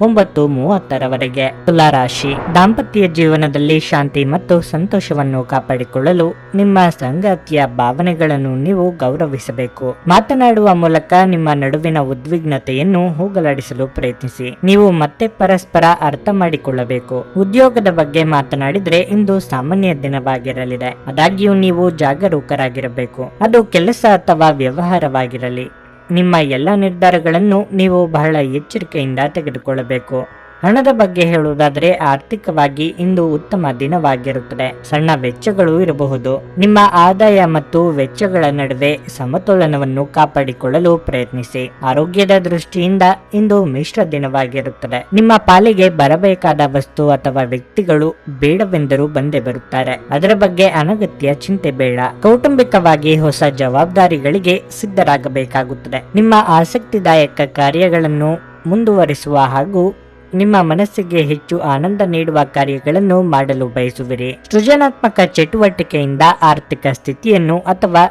ಒಂಬತ್ತು ಮೂವತ್ತರವರೆಗೆ. ತುಲಾರಾಶಿ, ದಾಂಪತ್ಯ ಜೀವನದಲ್ಲಿ ಶಾಂತಿ ಮತ್ತು ಸಂತೋಷವನ್ನು ಕಾಪಾಡಿಕೊಳ್ಳಲು ನಿಮ್ಮ ಸಂಗಾತಿಯ ಭಾವನೆಗಳನ್ನು ನೀವು ಗೌರವಿಸಬೇಕು. ಮಾತನಾಡುವ ಮೂಲಕ ನಿಮ್ಮ ನಡುವಿನ ಉದ್ವಿಗ್ನತೆಯನ್ನು ಹೋಗಲಾಡಿಸಲು ಪ್ರಯತ್ನಿಸಿ. ನೀವು ಮತ್ತೆ ಪರಸ್ಪರ ಅರ್ಥ ಮಾಡಿಕೊಳ್ಳಬೇಕು. ಉದ್ಯೋಗದ ಬಗ್ಗೆ ಮಾತನಾಡಿದ್ರೆ ಇಂದು ಸಾಮಾನ್ಯ ದಿನವಾಗಿರಲಿದೆ. ಆದಾಗ್ಯೂ ನೀವು ಜಾಗರೂಕರಾಗಿರಬೇಕು. ಅದು ಕೆಲಸ ಅಥವಾ ವ್ಯವಹಾರವಾಗಿರಲಿ. ನಿಮ್ಮ ಎಲ್ಲ ನಿರ್ಧಾರಗಳನ್ನು ನೀವು ಬಹಳ ಎಚ್ಚರಿಕೆಯಿಂದ ತೆಗೆದುಕೊಳ್ಳಬೇಕು. ಹಣದ ಬಗ್ಗೆ ಹೇಳುವುದಾದರೆ ಆರ್ಥಿಕವಾಗಿ ಇಂದು ಉತ್ತಮ ದಿನವಾಗಿರುತ್ತದೆ. ಸಣ್ಣ ವೆಚ್ಚಗಳು ಇರಬಹುದು. ನಿಮ್ಮ ಆದಾಯ ಮತ್ತು ವೆಚ್ಚಗಳ ನಡುವೆ ಸಮತೋಲನವನ್ನು ಕಾಪಾಡಿಕೊಳ್ಳಲು ಪ್ರಯತ್ನಿಸಿ. ಆರೋಗ್ಯದ ದೃಷ್ಟಿಯಿಂದ ಇಂದು ಮಿಶ್ರ ದಿನವಾಗಿರುತ್ತದೆ. ನಿಮ್ಮ ಪಾಲಿಗೆ ಬರಬೇಕಾದ ವಸ್ತು ಅಥವಾ ವ್ಯಕ್ತಿಗಳು ಬೇಡವೆಂದರೂ ಬಂದೇ ಬರುತ್ತಾರೆ. ಅದರ ಬಗ್ಗೆ ಅನಗತ್ಯ ಚಿಂತೆ ಬೇಡ. ಕೌಟುಂಬಿಕವಾಗಿ ಹೊಸ ಜವಾಬ್ದಾರಿಗಳಿಗೆ ಸಿದ್ಧರಾಗಬೇಕಾಗುತ್ತದೆ. ನಿಮ್ಮ ಆಸಕ್ತಿದಾಯಕ ಕಾರ್ಯಗಳನ್ನು ಮುಂದುವರಿಸುವ ಹಾಗೂ ನಿಮ್ಮ ಮನಸ್ಸಿಗೆ ಹೆಚ್ಚು ಆನಂದ ನೀಡುವ ಕಾರ್ಯಗಳನ್ನು ಮಾಡಲು ಬಯಸುವಿರಿ. ಸೃಜನಾತ್ಮಕ ಚಟುವಟಿಕೆಯಿಂದ ಆರ್ಥಿಕ ಸ್ಥಿತಿಯನ್ನು ಅಥವಾ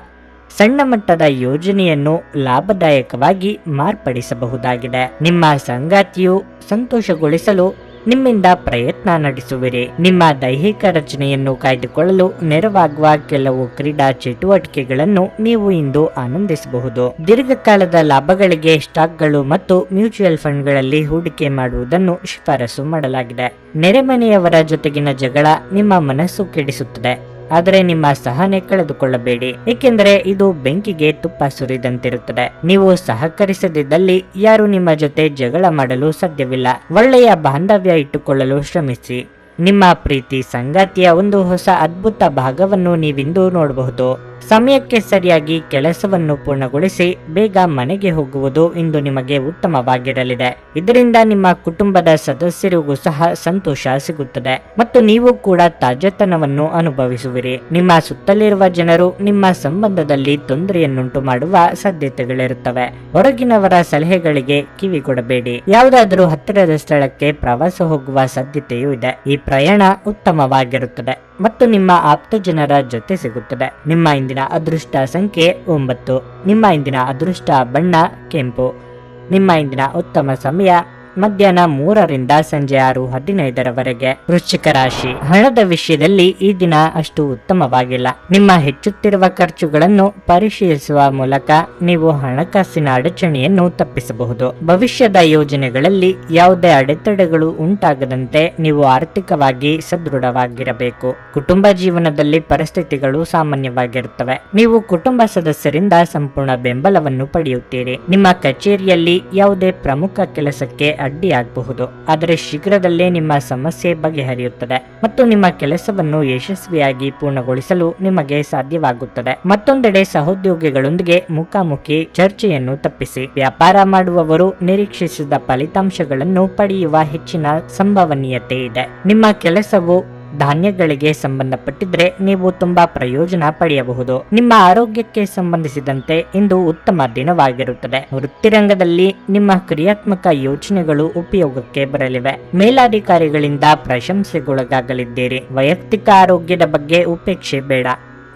ಸಣ್ಣ ಮಟ್ಟದ ಯೋಜನೆಯನ್ನು ಲಾಭದಾಯಕವಾಗಿ ಮಾರ್ಪಡಿಸಬಹುದಾಗಿದೆ. ನಿಮ್ಮ ಸಂಗಾತಿಯು ಸಂತೋಷಗೊಳಿಸಲು ನಿಮ್ಮಿಂದ ಪ್ರಯತ್ನ ನಡೆಸುವಿರಿ. ನಿಮ್ಮ ದೈಹಿಕ ರಚನೆಯನ್ನು ಕಾಯ್ದುಕೊಳ್ಳಲು ನೆರವಾಗುವ ಕೆಲವು ಕ್ರೀಡಾ ಚಟುವಟಿಕೆಗಳನ್ನು ನೀವು ಇಂದು ಆನಂದಿಸಬಹುದು. ದೀರ್ಘಕಾಲದ ಲಾಭಗಳಿಗೆ ಸ್ಟಾಕ್ಗಳು ಮತ್ತು ಮ್ಯೂಚುವಲ್ ಫಂಡ್ಗಳಲ್ಲಿ ಹೂಡಿಕೆ ಮಾಡುವುದನ್ನು ಶಿಫಾರಸು ಮಾಡಲಾಗಿದೆ. ನೆರೆಮನೆಯವರ ಜೊತೆಗಿನ ಜಗಳ ನಿಮ್ಮ ಮನಸ್ಸು ಕೆಡಿಸುತ್ತದೆ. ಆದರೆ ನಿಮ್ಮ ಸಹನೆ ಕಳೆದುಕೊಳ್ಳಬೇಡಿ. ಏಕೆಂದರೆ ಇದು ಬೆಂಕಿಗೆ ತುಪ್ಪ ಸುರಿದಂತಿರುತ್ತದೆ. ನೀವು ಸಹಕರಿಸದಿದ್ದಲ್ಲಿ ಯಾರು ನಿಮ್ಮ ಜೊತೆ ಜಗಳ ಮಾಡಲು ಸಾಧ್ಯವಿಲ್ಲ. ಒಳ್ಳೆಯ ಬಾಂಧವ್ಯ ಇಟ್ಟುಕೊಳ್ಳಲು ಶ್ರಮಿಸಿ. ನಿಮ್ಮ ಪ್ರೀತಿ ಸಂಗಾತಿಯ ಒಂದು ಹೊಸ ಅದ್ಭುತ ಭಾಗವನ್ನು ನೀವಿಂದು ನೋಡಬಹುದು. ಸಮಯಕ್ಕೆ ಸರಿಯಾಗಿ ಕೆಲಸವನ್ನು ಪೂರ್ಣಗೊಳಿಸಿ ಬೇಗ ಮನೆಗೆ ಹೋಗುವುದು ಇಂದು ನಿಮಗೆ ಉತ್ತಮವಾಗಿರಲಿದೆ. ಇದರಿಂದ ನಿಮ್ಮ ಕುಟುಂಬದ ಸದಸ್ಯರಿಗೂ ಸಹ ಸಂತೋಷ ಸಿಗುತ್ತದೆ. ಮತ್ತು ನೀವು ಕೂಡ ತಾಜತನವನ್ನು ಅನುಭವಿಸುವಿರಿ. ನಿಮ್ಮ ಸುತ್ತಲಿರುವ ಜನರು ನಿಮ್ಮ ಸಂಬಂಧದಲ್ಲಿ ತೊಂದರೆಯನ್ನುಂಟು ಮಾಡುವ ಸಾಧ್ಯತೆಗಳಿರುತ್ತವೆ. ಹೊರಗಿನವರ ಸಲಹೆಗಳಿಗೆ ಕಿವಿಗೊಡಬೇಡಿ. ಯಾವುದಾದರೂ ಹತ್ತಿರದ ಸ್ಥಳಕ್ಕೆ ಪ್ರವಾಸ ಹೋಗುವ ಸಾಧ್ಯತೆಯೂ ಇದೆ. ಈ ಪ್ರಯಾಣ ಉತ್ತಮವಾಗಿರುತ್ತದೆ ಮತ್ತು ನಿಮ್ಮ ಆಪ್ತ ಜನರ ಜೊತೆ ಸಿಗುತ್ತದೆ. ನಿಮ್ಮ ಇಂದಿನ ಅದೃಷ್ಟ ಸಂಖ್ಯೆ ಒಂಬತ್ತು. ನಿಮ್ಮ ಇಂದಿನ ಅದೃಷ್ಟ ಬಣ್ಣ, ಕೆಂಪು. ನಿಮ್ಮ ಇಂದಿನ ಉತ್ತಮ ಸಮಯ ಮಧ್ಯಾಹ್ನ ಮೂರರಿಂದ ಸಂಜೆ ಆರು ಹದಿನೈದರವರೆಗೆ ವೃಶ್ಚಿಕ ರಾಶಿ. ಹಣದ ವಿಷಯದಲ್ಲಿ ಈ ದಿನ ಅಷ್ಟು ಉತ್ತಮವಾಗಿಲ್ಲ. ನಿಮ್ಮ ಹೆಚ್ಚುತ್ತಿರುವ ಖರ್ಚುಗಳನ್ನು ಪರಿಶೀಲಿಸುವ ಮೂಲಕ ನೀವು ಹಣಕಾಸಿನ ಅಡಚಣೆಯನ್ನು ತಪ್ಪಿಸಬಹುದು. ಭವಿಷ್ಯದ ಯೋಜನೆಗಳಲ್ಲಿ ಯಾವುದೇ ಅಡೆತಡೆಗಳು ಉಂಟಾಗದಂತೆ ನೀವು ಆರ್ಥಿಕವಾಗಿ ಸದೃಢವಾಗಿರಬೇಕು. ಕುಟುಂಬ ಜೀವನದಲ್ಲಿ ಪರಿಸ್ಥಿತಿಗಳು ಸಾಮಾನ್ಯವಾಗಿರುತ್ತವೆ. ನೀವು ಕುಟುಂಬ ಸದಸ್ಯರಿಂದ ಸಂಪೂರ್ಣ ಬೆಂಬಲವನ್ನು ಪಡೆಯುತ್ತೀರಿ. ನಿಮ್ಮ ಕಚೇರಿಯಲ್ಲಿ ಯಾವುದೇ ಪ್ರಮುಖ ಕೆಲಸಕ್ಕೆ ಅಡ್ಡಿಯಾಗಬಹುದು ಆದರೆ ಶೀಘ್ರದಲ್ಲೇ ನಿಮ್ಮ ಸಮಸ್ಯೆ ಬಗೆಹರಿಯುತ್ತದೆ ಮತ್ತು ನಿಮ್ಮ ಕೆಲಸವನ್ನು ಯಶಸ್ವಿಯಾಗಿ ಪೂರ್ಣಗೊಳಿಸಲು ನಿಮಗೆ ಸಾಧ್ಯವಾಗುತ್ತದೆ. ಮತ್ತೊಂದೆಡೆ ಸಹೋದ್ಯೋಗಿಗಳೊಂದಿಗೆ ಮುಖಾಮುಖಿ ಚರ್ಚೆಯನ್ನು ತಪ್ಪಿಸಿ. ವ್ಯಾಪಾರ ಮಾಡುವವರು ನಿರೀಕ್ಷಿಸಿದ ಫಲಿತಾಂಶಗಳನ್ನು ಪಡೆಯುವ ಹೆಚ್ಚಿನ ಸಂಭವನೀಯತೆ ಇದೆ. ನಿಮ್ಮ ಕೆಲಸವು ಧಾನ್ಯಗಳಿಗೆ ಸಂಬಂಧಪಟ್ಟಿದ್ರೆ ನೀವು ತುಂಬಾ ಪ್ರಯೋಜನ ಪಡೆಯಬಹುದು. ನಿಮ್ಮ ಆರೋಗ್ಯಕ್ಕೆ ಸಂಬಂಧಿಸಿದಂತೆ ಇಂದು ಉತ್ತಮ ದಿನವಾಗಿರುತ್ತದೆ. ವೃತ್ತಿರಂಗದಲ್ಲಿ ನಿಮ್ಮ ಕ್ರಿಯಾತ್ಮಕ ಯೋಚನೆಗಳು ಉಪಯೋಗಕ್ಕೆ ಬರಲಿವೆ. ಮೇಲಾಧಿಕಾರಿಗಳಿಂದ ಪ್ರಶಂಸೆಗೊಳಗಾಗಲಿದ್ದೀರಿ. ವೈಯಕ್ತಿಕ ಆರೋಗ್ಯದ ಬಗ್ಗೆ ಉಪೇಕ್ಷೆ ಬೇಡ.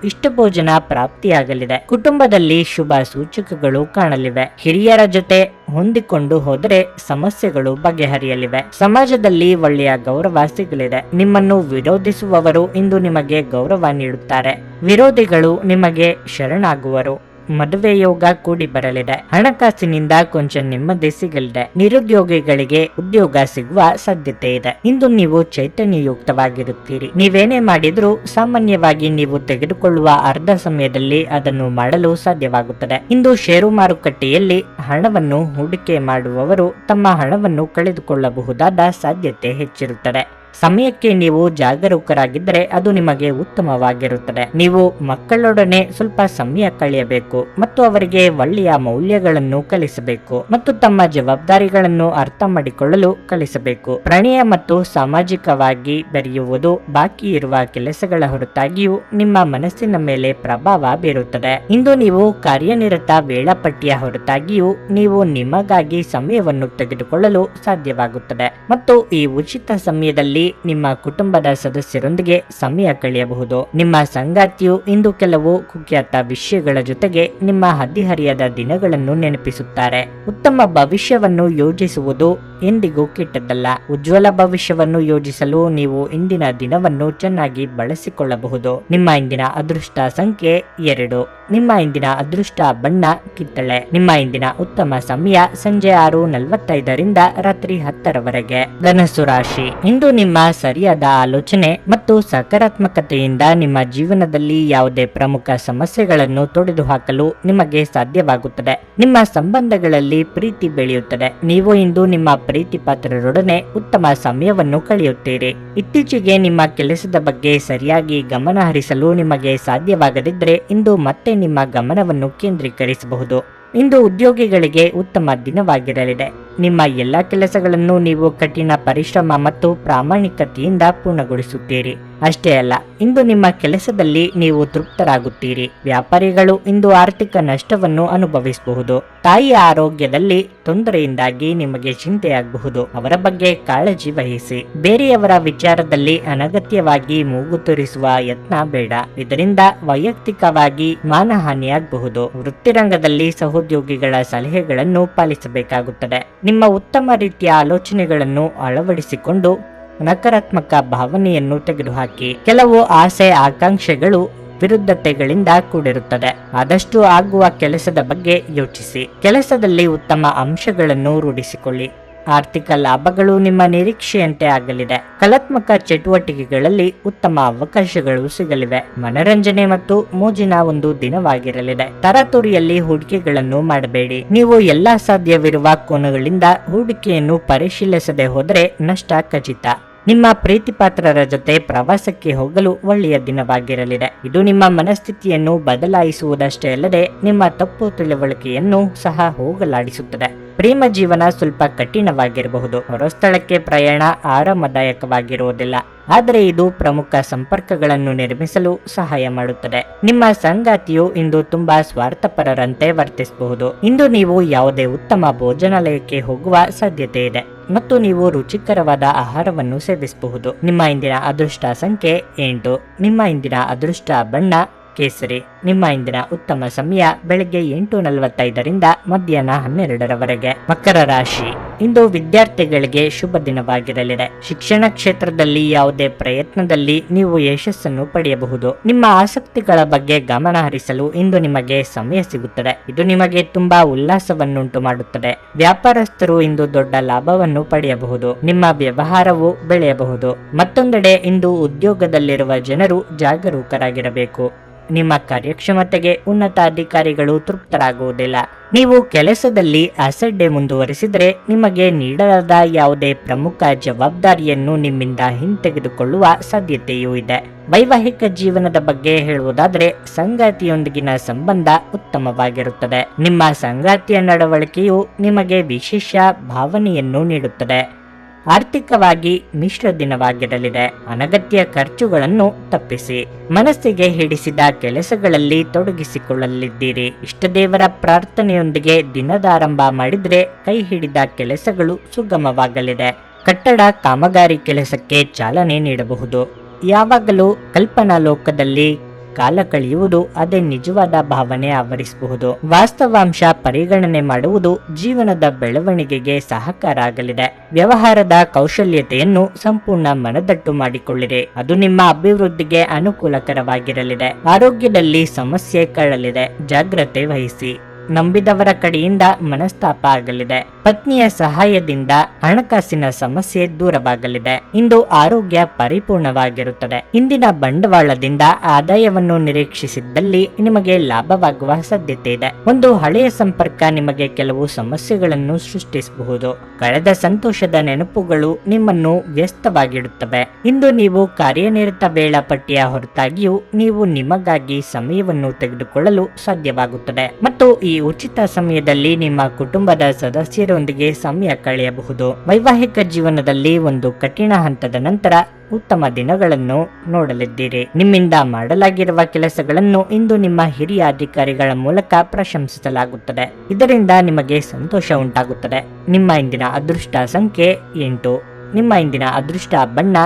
ಇಷ್ಟ ಭೋಜನ ಪ್ರಾಪ್ತಿಯಾಗಲಿದೆ. ಕುಟುಂಬದಲ್ಲಿ ಶುಭ ಸೂಚಕಗಳು ಕಾಣಲಿವೆ. ಹಿರಿಯರ ಜೊತೆ ಹೊಂದಿಕೊಂಡು ಹೋದರೆ ಸಮಸ್ಯೆಗಳು ಬಗೆಹರಿಯಲಿವೆ. ಸಮಾಜದಲ್ಲಿ ಒಳ್ಳೆಯ ಗೌರವ ಸಿಗಲಿದೆ. ನಿಮ್ಮನ್ನು ವಿರೋಧಿಸುವವರು ಇಂದು ನಿಮಗೆ ಗೌರವ ನೀಡುತ್ತಾರೆ. ವಿರೋಧಿಗಳು ನಿಮಗೆ ಶರಣಾಗುವರು. ಮದುವೆ ಯೋಗ ಕೂಡಿ ಬರಲಿದೆ. ಹಣಕಾಸಿನಿಂದ ಕೊಂಚ ನೆಮ್ಮದಿ ಸಿಗಲಿದೆ. ನಿರುದ್ಯೋಗಿಗಳಿಗೆ ಉದ್ಯೋಗ ಸಿಗುವ ಸಾಧ್ಯತೆ ಇದೆ. ಇಂದು ನೀವು ಚೈತನ್ಯಯುಕ್ತವಾಗಿರುತ್ತೀರಿ. ನೀವೇನೇ ಮಾಡಿದ್ರೂ ಸಾಮಾನ್ಯವಾಗಿ ನೀವು ತೆಗೆದುಕೊಳ್ಳುವ ಅರ್ಧ ಸಮಯದಲ್ಲಿ ಅದನ್ನು ಮಾಡಲು ಸಾಧ್ಯವಾಗುತ್ತದೆ. ಇಂದು ಷೇರು ಮಾರುಕಟ್ಟೆಯಲ್ಲಿ ಹಣವನ್ನು ಹೂಡಿಕೆ ಮಾಡುವವರು ತಮ್ಮ ಹಣವನ್ನು ಕಳೆದುಕೊಳ್ಳಬಹುದಾದ ಸಾಧ್ಯತೆ ಹೆಚ್ಚಿರುತ್ತದೆ. ಸಮಯಕ್ಕೆ ನೀವು ಜಾಗರೂಕರಾಗಿದ್ದರೆ ಅದು ನಿಮಗೆ ಉತ್ತಮವಾಗಿರುತ್ತದೆ. ನೀವು ಮಕ್ಕಳೊಡನೆ ಸ್ವಲ್ಪ ಸಮಯ ಕಳೆಯಬೇಕು ಮತ್ತು ಅವರಿಗೆ ಒಳ್ಳೆಯ ಮೌಲ್ಯಗಳನ್ನು ಕಲಿಸಬೇಕು ಮತ್ತು ತಮ್ಮ ಜವಾಬ್ದಾರಿಗಳನ್ನು ಅರ್ಥ ಮಾಡಿಕೊಳ್ಳಲು ಕಲಿಸಬೇಕು. ಪ್ರಣಯ ಮತ್ತು ಸಾಮಾಜಿಕವಾಗಿ ಬೆರೆಯುವುದು ಬಾಕಿ ಇರುವ ಕೆಲಸಗಳ ಹೊರತಾಗಿಯೂ ನಿಮ್ಮ ಮನಸ್ಸಿನ ಮೇಲೆ ಪ್ರಭಾವ ಬೀರುತ್ತದೆ. ಇಂದು ನೀವು ಕಾರ್ಯನಿರತ ವೇಳಾಪಟ್ಟಿಯ ಹೊರತಾಗಿಯೂ ನೀವು ನಿಮಗಾಗಿ ಸಮಯವನ್ನು ತೆಗೆದುಕೊಳ್ಳಲು ಸಾಧ್ಯವಾಗುತ್ತದೆ ಮತ್ತು ಈ ಉಚಿತ ಸಮಯದಲ್ಲಿ ನಿಮ್ಮ ಕುಟುಂಬದ ಸದಸ್ಯರೊಂದಿಗೆ ಸಮಯ ಕಳೆಯಬಹುದು. ನಿಮ್ಮ ಸಂಗಾತಿಯು ಇಂದು ಕೆಲವು ಕುಖ್ಯಾತ ವಿಷಯಗಳ ಜೊತೆಗೆ ನಿಮ್ಮ ಹದಿಹರಿಯದ ದಿನಗಳನ್ನು ನೆನಪಿಸುತ್ತಾರೆ. ಉತ್ತಮ ಭವಿಷ್ಯವನ್ನು ಯೋಜಿಸುವುದು ಎಂದಿಗೂ ಕೆಟ್ಟದ್ದಲ್ಲ. ಉಜ್ವಲ ಭವಿಷ್ಯವನ್ನು ಯೋಜಿಸಲು ನೀವು ಇಂದಿನ ದಿನವನ್ನು ಚೆನ್ನಾಗಿ ಬಳಸಿಕೊಳ್ಳಬಹುದು. ನಿಮ್ಮ ಇಂದಿನ ಅದೃಷ್ಟ ಸಂಖ್ಯೆ ಎರಡು. ನಿಮ್ಮ ಇಂದಿನ ಅದೃಷ್ಟ ಬಣ್ಣ ಕಿತ್ತಳೆ. ನಿಮ್ಮ ಇಂದಿನ ಉತ್ತಮ ಸಮಯ ಸಂಜೆ ಆರು ನಲವತ್ತೈದರಿಂದ ರಾತ್ರಿ ಹತ್ತರವರೆಗೆ. ಧನಸ್ಸು ರಾಶಿ. ಇಂದು ನಿಮ್ಮ ಸರಿಯಾದ ಆಲೋಚನೆ ಮತ್ತು ಸಕಾರಾತ್ಮಕತೆಯಿಂದ ನಿಮ್ಮ ಜೀವನದಲ್ಲಿ ಯಾವುದೇ ಪ್ರಮುಖ ಸಮಸ್ಯೆಗಳನ್ನು ತೊಡೆದುಹಾಕಲು ನಿಮಗೆ ಸಾಧ್ಯವಾಗುತ್ತದೆ. ನಿಮ್ಮ ಸಂಬಂಧಗಳಲ್ಲಿ ಪ್ರೀತಿ ಬೆಳೆಯುತ್ತದೆ. ನೀವು ಇಂದು ನಿಮ್ಮ ಪ್ರೀತಿ ಪಾತ್ರರೊಡನೆ ಉತ್ತಮ ಸಮಯವನ್ನು ಕಳೆಯುತ್ತೀರಿ. ಇತ್ತೀಚೆಗೆ ನಿಮ್ಮ ಕೆಲಸದ ಬಗ್ಗೆ ಸರಿಯಾಗಿ ಗಮನ ಹರಿಸಲು ನಿಮಗೆ ಸಾಧ್ಯವಾಗದಿದ್ದರೆ ಇಂದು ಮತ್ತೆ ನಿಮ್ಮ ಗಮನವನ್ನು ಕೇಂದ್ರೀಕರಿಸಬಹುದು. ಇಂದು ಉದ್ಯೋಗಿಗಳಿಗೆ ಉತ್ತಮ ದಿನವಾಗಿರಲಿದೆ. ನಿಮ್ಮ ಎಲ್ಲಾ ಕೆಲಸಗಳನ್ನು ನೀವು ಕಠಿಣ ಪರಿಶ್ರಮ ಮತ್ತು ಪ್ರಾಮಾಣಿಕತೆಯಿಂದ ಪೂರ್ಣಗೊಳಿಸುತ್ತೀರಿ. ಅಷ್ಟೇ ಅಲ್ಲ, ಇಂದು ನಿಮ್ಮ ಕೆಲಸದಲ್ಲಿ ನೀವು ತೃಪ್ತರಾಗುತ್ತೀರಿ. ವ್ಯಾಪಾರಿಗಳು ಇಂದು ಆರ್ಥಿಕ ನಷ್ಟವನ್ನು ಅನುಭವಿಸಬಹುದು. ತಾಯಿಯ ಆರೋಗ್ಯದಲ್ಲಿ ತೊಂದರೆಯಿಂದಾಗಿ ನಿಮಗೆ ಚಿಂತೆಯಾಗಬಹುದು. ಅವರ ಬಗ್ಗೆ ಕಾಳಜಿ ವಹಿಸಿ. ಬೇರೆಯವರ ವಿಚಾರದಲ್ಲಿ ಅನಗತ್ಯವಾಗಿ ಮೂಗು ತೋರಿಸುವ ಯತ್ನ ಬೇಡ. ಇದರಿಂದ ವೈಯಕ್ತಿಕವಾಗಿ ಮಾನಹಾನಿಯಾಗಬಹುದು. ವೃತ್ತಿರಂಗದಲ್ಲಿ ಸಹೋದ್ಯೋಗಿಗಳ ಸಲಹೆಗಳನ್ನು ಪಾಲಿಸಬೇಕಾಗುತ್ತದೆ. ನಿಮ್ಮ ಉತ್ತಮ ರೀತಿಯ ಆಲೋಚನೆಗಳನ್ನು ಅಳವಡಿಸಿಕೊಂಡು ನಕಾರಾತ್ಮಕ ಭಾವನೆಯನ್ನು ತೆಗೆದುಹಾಕಿ. ಕೆಲವು ಆಸೆ ಆಕಾಂಕ್ಷೆಗಳು ವಿರುದ್ಧತೆಗಳಿಂದ ಕೂಡಿರುತ್ತದೆ. ಆದಷ್ಟು ಆಗುವ ಕೆಲಸದ ಬಗ್ಗೆ ಯೋಚಿಸಿ. ಕೆಲಸದಲ್ಲಿ ಉತ್ತಮ ಅಂಶಗಳನ್ನು ರೂಢಿಸಿಕೊಳ್ಳಿ. ಆರ್ಥಿಕ ಲಾಭಗಳು ನಿಮ್ಮ ನಿರೀಕ್ಷೆಯಂತೆ ಆಗಲಿದೆ. ಕಲಾತ್ಮಕ ಚಟುವಟಿಕೆಗಳಲ್ಲಿ ಉತ್ತಮ ಅವಕಾಶಗಳು ಸಿಗಲಿವೆ. ಮನರಂಜನೆ ಮತ್ತು ಮೋಜಿನ ಒಂದು ದಿನವಾಗಿರಲಿದೆ. ತರತುರಿಯಲ್ಲಿ ಹೂಡಿಕೆಗಳನ್ನು ಮಾಡಬೇಡಿ. ನೀವು ಎಲ್ಲಾ ಸಾಧ್ಯವಿರುವ ಕೋನಗಳಿಂದ ಹೂಡಿಕೆಯನ್ನು ಪರಿಶೀಲಿಸದೆ ಹೋದರೆ ನಷ್ಟ ಖಚಿತ. ನಿಮ್ಮ ಪ್ರೀತಿಪಾತ್ರರ ಜೊತೆ ಪ್ರವಾಸಕ್ಕೆ ಹೋಗಲು ಒಳ್ಳೆಯ ದಿನವಾಗಿರಲಿದೆ. ಇದು ನಿಮ್ಮ ಮನಸ್ಥಿತಿಯನ್ನು ಬದಲಾಯಿಸುವುದಷ್ಟೇ ಅಲ್ಲದೆ ನಿಮ್ಮ ತಪ್ಪು ತಿಳುವಳಿಕೆಯನ್ನು ಸಹ ಹೋಗಲಾಡಿಸುತ್ತದೆ. ಪ್ರೇಮ ಜೀವನ ಸ್ವಲ್ಪ ಕಠಿಣವಾಗಿರಬಹುದು. ಹೊರಸ್ಥಳಕ್ಕೆ ಪ್ರಯಾಣ ಆರಾಮದಾಯಕವಾಗಿರುವುದಿಲ್ಲ. ಆದರೆ ಇದು ಪ್ರಮುಖ ಸಂಪರ್ಕಗಳನ್ನು ನಿರ್ಮಿಸಲು ಸಹಾಯ ಮಾಡುತ್ತದೆ. ನಿಮ್ಮ ಸಂಗಾತಿಯು ಇಂದು ತುಂಬಾ ಸ್ವಾರ್ಥಪರರಂತೆ ವರ್ತಿಸಬಹುದು. ಇಂದು ನೀವು ಯಾವುದೇ ಉತ್ತಮ ಭೋಜನಾಲಯಕ್ಕೆ ಹೋಗುವ ಸಾಧ್ಯತೆ ಇದೆ. ಮತ್ತು ನೀವು ರುಚಿಕರವಾದ ಆಹಾರವನ್ನು ಸೇವಿಸಬಹುದು. ನಿಮ್ಮ ಇಂದಿನ ಅದೃಷ್ಟ ಸಂಖ್ಯೆ ಎಂಟು. ನಿಮ್ಮ ಇಂದಿನ ಅದೃಷ್ಟ ಬಣ್ಣ ಕೇಸರಿ. ನಿಮ್ಮ ಇಂದಿನ ಉತ್ತಮ ಸಮಯ ಬೆಳಗ್ಗೆ ಎಂಟು ನಲವತ್ತೈದರಿಂದ ಮಧ್ಯಾಹ್ನ ಹನ್ನೆರಡರವರೆಗೆ. ಮಕರ ರಾಶಿ. ಇಂದು ವಿದ್ಯಾರ್ಥಿಗಳಿಗೆ ಶುಭ ದಿನವಾಗಿರಲಿದೆ. ಶಿಕ್ಷಣ ಕ್ಷೇತ್ರದಲ್ಲಿ ಯಾವುದೇ ಪ್ರಯತ್ನದಲ್ಲಿ ನೀವು ಯಶಸ್ಸನ್ನು ಪಡೆಯಬಹುದು. ನಿಮ್ಮ ಆಸಕ್ತಿಗಳ ಬಗ್ಗೆ ಗಮನ ಹರಿಸಲು ಇಂದು ನಿಮಗೆ ಸಮಯ ಸಿಗುತ್ತದೆ. ಇದು ನಿಮಗೆ ತುಂಬಾ ಉಲ್ಲಾಸವನ್ನುಂಟು ಮಾಡುತ್ತದೆ. ವ್ಯಾಪಾರಸ್ಥರು ಇಂದು ದೊಡ್ಡ ಲಾಭವನ್ನು ಪಡೆಯಬಹುದು. ನಿಮ್ಮ ವ್ಯವಹಾರವು ಬೆಳೆಯಬಹುದು. ಮತ್ತೊಂದೆಡೆ ಇಂದು ಉದ್ಯೋಗದಲ್ಲಿರುವ ಜನರು ಜಾಗರೂಕರಾಗಿರಬೇಕು. ನಿಮ್ಮ ಕಾರ್ಯಕ್ಷಮತೆಗೆ ಉನ್ನತ ಅಧಿಕಾರಿಗಳು ತೃಪ್ತರಾಗುವುದಿಲ್ಲ. ನೀವು ಕೆಲಸದಲ್ಲಿ ಅಸಡ್ಡೆ ಮುಂದುವರಿಸಿದರೆ ನಿಮಗೆ ನೀಡಲಾದ ಯಾವುದೇ ಪ್ರಮುಖ ಜವಾಬ್ದಾರಿಯನ್ನು ನಿಮ್ಮಿಂದ ಹಿಂತೆಗೆದುಕೊಳ್ಳುವ ಸಾಧ್ಯತೆಯೂ ಇದೆ. ವೈವಾಹಿಕ ಜೀವನದ ಬಗ್ಗೆ ಹೇಳುವುದಾದರೆ ಸಂಗಾತಿಯೊಂದಿಗಿನ ಸಂಬಂಧ ಉತ್ತಮವಾಗಿರುತ್ತದೆ. ನಿಮ್ಮ ಸಂಗಾತಿಯ ನಡವಳಿಕೆಯು ನಿಮಗೆ ವಿಶೇಷ ಭಾವನೆಯನ್ನು ನೀಡುತ್ತದೆ. ಆರ್ಥಿಕವಾಗಿ ಮಿಶ್ರ ದಿನವಾಗಿರಲಿದೆ. ಅನಗತ್ಯ ಖರ್ಚುಗಳನ್ನು ತಪ್ಪಿಸಿ. ಮನಸ್ಸಿಗೆ ಹಿಡಿಸಿದ ಕೆಲಸಗಳಲ್ಲಿ ತೊಡಗಿಸಿಕೊಳ್ಳಲಿದ್ದೀರಿ. ಇಷ್ಟದೇವರ ಪ್ರಾರ್ಥನೆಯೊಂದಿಗೆ ದಿನದಾರಂಭ ಮಾಡಿದ್ರೆ ಕೈ ಹಿಡಿದ ಕೆಲಸಗಳು ಸುಗಮವಾಗಲಿದೆ. ಕಟ್ಟಡ ಕಾಮಗಾರಿ ಕೆಲಸಕ್ಕೆ ಚಾಲನೆ ನೀಡಬಹುದು. ಯಾವಾಗಲೂ ಕಲ್ಪನಾ ಲೋಕದಲ್ಲಿ ಕಾಲ ಕಳೆಯುವುದು ಅದೇ ನಿಜವಾದ ಭಾವನೆ ಆವರಿಸಬಹುದು. ವಾಸ್ತವಾಂಶ ಪರಿಗಣನೆ ಮಾಡುವುದು ಜೀವನದ ಬೆಳವಣಿಗೆಗೆ ಸಹಕಾರ ಆಗಲಿದೆ. ವ್ಯವಹಾರದ ಕೌಶಲ್ಯತೆಯನ್ನು ಸಂಪೂರ್ಣ ಮನದಟ್ಟು ಮಾಡಿಕೊಳ್ಳಿರಿ. ಅದು ನಿಮ್ಮ ಅಭಿವೃದ್ಧಿಗೆ ಅನುಕೂಲಕರವಾಗಿರಲಿದೆ. ಆರೋಗ್ಯದಲ್ಲಿ ಸಮಸ್ಯೆ ಕಳಲಿದೆ. ಜಾಗ್ರತೆ ವಹಿಸಿ. ನಂಬಿದವರ ಕಡೆಯಿಂದ ಮನಸ್ತಾಪ ಆಗಲಿದೆ. ಪತ್ನಿಯ ಸಹಾಯದಿಂದ ಹಣಕಾಸಿನ ಸಮಸ್ಯೆ ದೂರವಾಗಲಿದೆ. ಇಂದು ಆರೋಗ್ಯ ಪರಿಪೂರ್ಣವಾಗಿರುತ್ತದೆ. ಇಂದಿನ ಬಂಡವಾಳದಿಂದ ಆದಾಯವನ್ನು ನಿರೀಕ್ಷಿಸಿದ್ದಲ್ಲಿ ನಿಮಗೆ ಲಾಭವಾಗುವ ಸಾಧ್ಯತೆ ಇದೆ. ಒಂದು ಹಳೆಯ ಸಂಪರ್ಕ ನಿಮಗೆ ಕೆಲವು ಸಮಸ್ಯೆಗಳನ್ನು ಸೃಷ್ಟಿಸಬಹುದು. ಕಳೆದ ಸಂತೋಷದ ನೆನಪುಗಳು ನಿಮ್ಮನ್ನು ವ್ಯಸ್ತವಾಗಿಡುತ್ತವೆ. ಇಂದು ನೀವು ಕಾರ್ಯನಿರತ ವೇಳಾಪಟ್ಟಿಯ ಹೊರತಾಗಿಯೂ ನೀವು ನಿಮಗಾಗಿ ಸಮಯವನ್ನು ತೆಗೆದುಕೊಳ್ಳಲು ಸಾಧ್ಯವಾಗುತ್ತದೆ. ಮತ್ತು ಈ ಉಚಿತ ಸಮಯದಲ್ಲಿ ನಿಮ್ಮ ಕುಟುಂಬದ ಸದಸ್ಯರೊಂದಿಗೆ ಸಮಯ ಕಳೆಯಬಹುದು. ವೈವಾಹಿಕ ಜೀವನದಲ್ಲಿ ಒಂದು ಕಠಿಣ ಹಂತದ ನಂತರ ಉತ್ತಮ ದಿನಗಳನ್ನು ನೋಡಲಿದ್ದೀರಿ. ನಿಮ್ಮಿಂದ ಮಾಡಲಾಗಿರುವ ಕೆಲಸಗಳನ್ನು ಇಂದು ನಿಮ್ಮ ಹಿರಿಯ ಅಧಿಕಾರಿಗಳ ಮೂಲಕ ಪ್ರಶಂಸಿಸಲಾಗುತ್ತದೆ. ಇದರಿಂದ ನಿಮಗೆ ಸಂತೋಷ ಉಂಟಾಗುತ್ತದೆ. ನಿಮ್ಮ ಇಂದಿನ ಅದೃಷ್ಟ ಸಂಖ್ಯೆ ಎಂಟು. ನಿಮ್ಮ ಇಂದಿನ ಅದೃಷ್ಟ ಬಣ್ಣ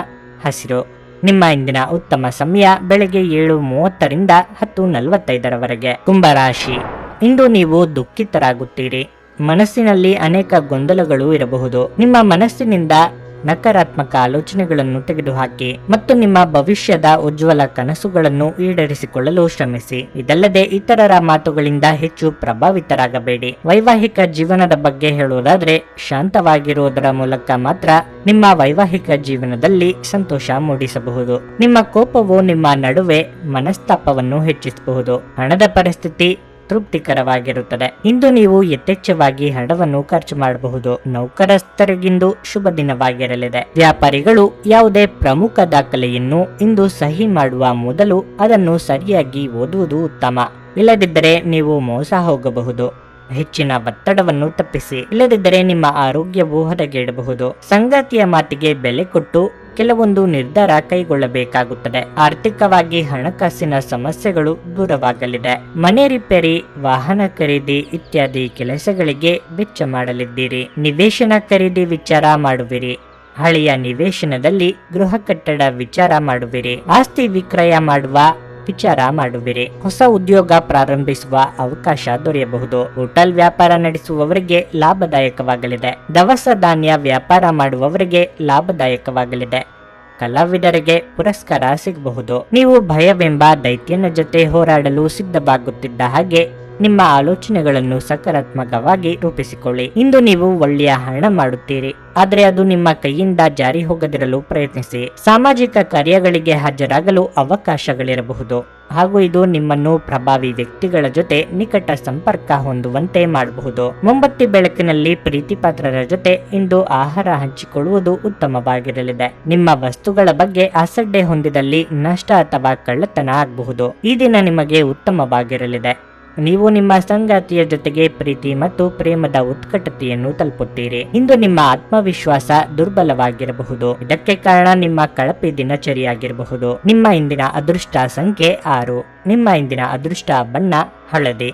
ಹಸಿರು. ನಿಮ್ಮ ಇಂದಿನ ಉತ್ತಮ ಸಮಯ ಬೆಳಗ್ಗೆ ಏಳು ಮೂವತ್ತರಿಂದ ಹತ್ತು ನಲವತ್ತೈದರವರೆಗೆ. ಕುಂಭರಾಶಿ ಇಂದು ನೀವು ದುಃಖಿತರಾಗುತ್ತೀರಿ. ಮನಸ್ಸಿನಲ್ಲಿ ಅನೇಕ ಗೊಂದಲಗಳು ಇರಬಹುದು. ನಿಮ್ಮ ಮನಸ್ಸಿನಿಂದ ನಕಾರಾತ್ಮಕ ಆಲೋಚನೆಗಳನ್ನು ತೆಗೆದುಹಾಕಿ ಮತ್ತು ನಿಮ್ಮ ಭವಿಷ್ಯದ ಉಜ್ವಲ ಕನಸುಗಳನ್ನು ಈಡೇರಿಸಿಕೊಳ್ಳಲು ಶ್ರಮಿಸಿ. ಇದಲ್ಲದೆ ಇತರರ ಮಾತುಗಳಿಂದ ಹೆಚ್ಚು ಪ್ರಭಾವಿತರಾಗಬೇಡಿ. ವೈವಾಹಿಕ ಜೀವನದ ಬಗ್ಗೆ ಹೇಳುವುದಾದ್ರೆ, ಶಾಂತವಾಗಿರುವುದರ ಮೂಲಕ ಮಾತ್ರ ನಿಮ್ಮ ವೈವಾಹಿಕ ಜೀವನದಲ್ಲಿ ಸಂತೋಷ ಮೂಡಿಸಬಹುದು. ನಿಮ್ಮ ಕೋಪವು ನಿಮ್ಮ ನಡುವೆ ಮನಸ್ತಾಪವನ್ನು ಹೆಚ್ಚಿಸಬಹುದು. ಹಣದ ಪರಿಸ್ಥಿತಿ ತೃಪ್ತಿಕರವಾಗಿರುತ್ತದೆ ಇಂದು ನೀವು ಯಥೇಚ್ಛವಾಗಿ ಹಣವನ್ನು ಖರ್ಚು ಮಾಡಬಹುದು. ನೌಕರಸ್ಥರಿಗಿಂದು ಶುಭ ದಿನವಾಗಿರಲಿದೆ. ವ್ಯಾಪಾರಿಗಳು ಯಾವುದೇ ಪ್ರಮುಖ ದಾಖಲೆಯನ್ನು ಇಂದು ಸಹಿ ಮಾಡುವ ಮೊದಲು ಅದನ್ನು ಸರಿಯಾಗಿ ಓದುವುದು ಉತ್ತಮ. ಇಲ್ಲದಿದ್ದರೆ ನೀವು ಮೋಸ ಹೋಗಬಹುದು. ಹೆಚ್ಚಿನ ಒತ್ತಡವನ್ನು ತಪ್ಪಿಸಿ. ಇಲ್ಲದಿದ್ದರೆ ನಿಮ್ಮ ಆರೋಗ್ಯವು ಹೊರಗೆಡಬಹುದು ಸಂಗಾತಿಯ ಮಾತಿಗೆ ಬೆಲೆ ಕೊಟ್ಟು ಕೆಲವೊಂದು ನಿರ್ಧಾರ ಕೈಗೊಳ್ಳಬೇಕಾಗುತ್ತದೆ. ಆರ್ಥಿಕವಾಗಿ ಹಣಕಾಸಿನ ಸಮಸ್ಯೆಗಳು ದೂರವಾಗಲಿದೆ. ಮನೆ ರಿಪೇರಿ, ವಾಹನ ಖರೀದಿ ಇತ್ಯಾದಿ ಕೆಲಸಗಳಿಗೆ ವೆಚ್ಚ ಮಾಡಲಿದ್ದೀರಿ. ನಿವೇಶನ ಖರೀದಿ ವಿಚಾರ ಮಾಡುವಿರಿ. ಹಳೆಯ ನಿವೇಶನದಲ್ಲಿ ಗೃಹ ಕಟ್ಟಡ ವಿಚಾರ ಮಾಡುವಿರಿ. ಆಸ್ತಿ ವಿಕ್ರಯ ಮಾಡುವ ವಿಚಾರ ಮಾಡುವಿರಿ. ಹೊಸ ಉದ್ಯೋಗ ಪ್ರಾರಂಭಿಸುವ ಅವಕಾಶ ದೊರೆಯಬಹುದು. ಹೋಟೆಲ್ ವ್ಯಾಪಾರ ನಡೆಸುವವರಿಗೆ ಲಾಭದಾಯಕವಾಗಲಿದೆ. ದವಸ ಧಾನ್ಯ ವ್ಯಾಪಾರ ಮಾಡುವವರಿಗೆ ಲಾಭದಾಯಕವಾಗಲಿದೆ. ಕಲಾವಿದರಿಗೆ ಪುರಸ್ಕಾರ ಸಿಗಬಹುದು. ನೀವು ಭಯವೆಂಬ ದೈತ್ಯನ ಜೊತೆ ಹೋರಾಡಲು ಸಿದ್ಧವಾಗುತ್ತಿದ್ದ ಹಾಗೆ ನಿಮ್ಮ ಆಲೋಚನೆಗಳನ್ನು ಸಕಾರಾತ್ಮಕವಾಗಿ ರೂಪಿಸಿಕೊಳ್ಳಿ. ಇಂದು ನೀವು ಒಳ್ಳೆಯ ಹಣ ಮಾಡುತ್ತೀರಿ. ಆದರೆ ಅದು ನಿಮ್ಮ ಕೈಯಿಂದ ಜಾರಿ ಹೋಗದಿರಲು ಪ್ರಯತ್ನಿಸಿ. ಸಾಮಾಜಿಕ ಕಾರ್ಯಗಳಿಗೆ ಹಾಜರಾಗಲು ಅವಕಾಶಗಳಿರಬಹುದು. ಹಾಗೂ ಇದು ನಿಮ್ಮನ್ನು ಪ್ರಭಾವಿ ವ್ಯಕ್ತಿಗಳ ಜೊತೆ ನಿಕಟ ಸಂಪರ್ಕ ಹೊಂದುವಂತೆ ಮಾಡಬಹುದು. ಮೊಂಬತ್ತಿ ಬೆಳಕಿನಲ್ಲಿ ಪ್ರೀತಿಪಾತ್ರರ ಜೊತೆ ಇಂದು ಆಹಾರ ಹಂಚಿಕೊಳ್ಳುವುದು ಉತ್ತಮವಾಗಿರಲಿದೆ. ನಿಮ್ಮ ವಸ್ತುಗಳ ಬಗ್ಗೆ ಅಸಡ್ಡೆ ಹೊಂದಿದಲ್ಲಿ ನಷ್ಟ ಅಥವಾ ಕಳ್ಳತನ ಆಗಬಹುದು. ಈ ದಿನ ನಿಮಗೆ ಉತ್ತಮವಾಗಿರಲಿದೆ. ನೀವು ನಿಮ್ಮ ಸಂಗಾತಿಯ ಜೊತೆಗೆ ಪ್ರೀತಿ ಮತ್ತು ಪ್ರೇಮದ ಉತ್ಕಟತೆಯನ್ನು ತಲುಪುತ್ತೀರಿ. ಇಂದು ನಿಮ್ಮ ಆತ್ಮವಿಶ್ವಾಸ ದುರ್ಬಲವಾಗಿರಬಹುದು. ಇದಕ್ಕೆ ಕಾರಣ ನಿಮ್ಮ ಕಳಪೆ ದಿನಚರಿಯಾಗಿರಬಹುದು. ನಿಮ್ಮ ಇಂದಿನ ಅದೃಷ್ಟ ಸಂಖ್ಯೆ ಆರು. ನಿಮ್ಮ ಇಂದಿನ ಅದೃಷ್ಟ ಬಣ್ಣ ಹಳದಿ.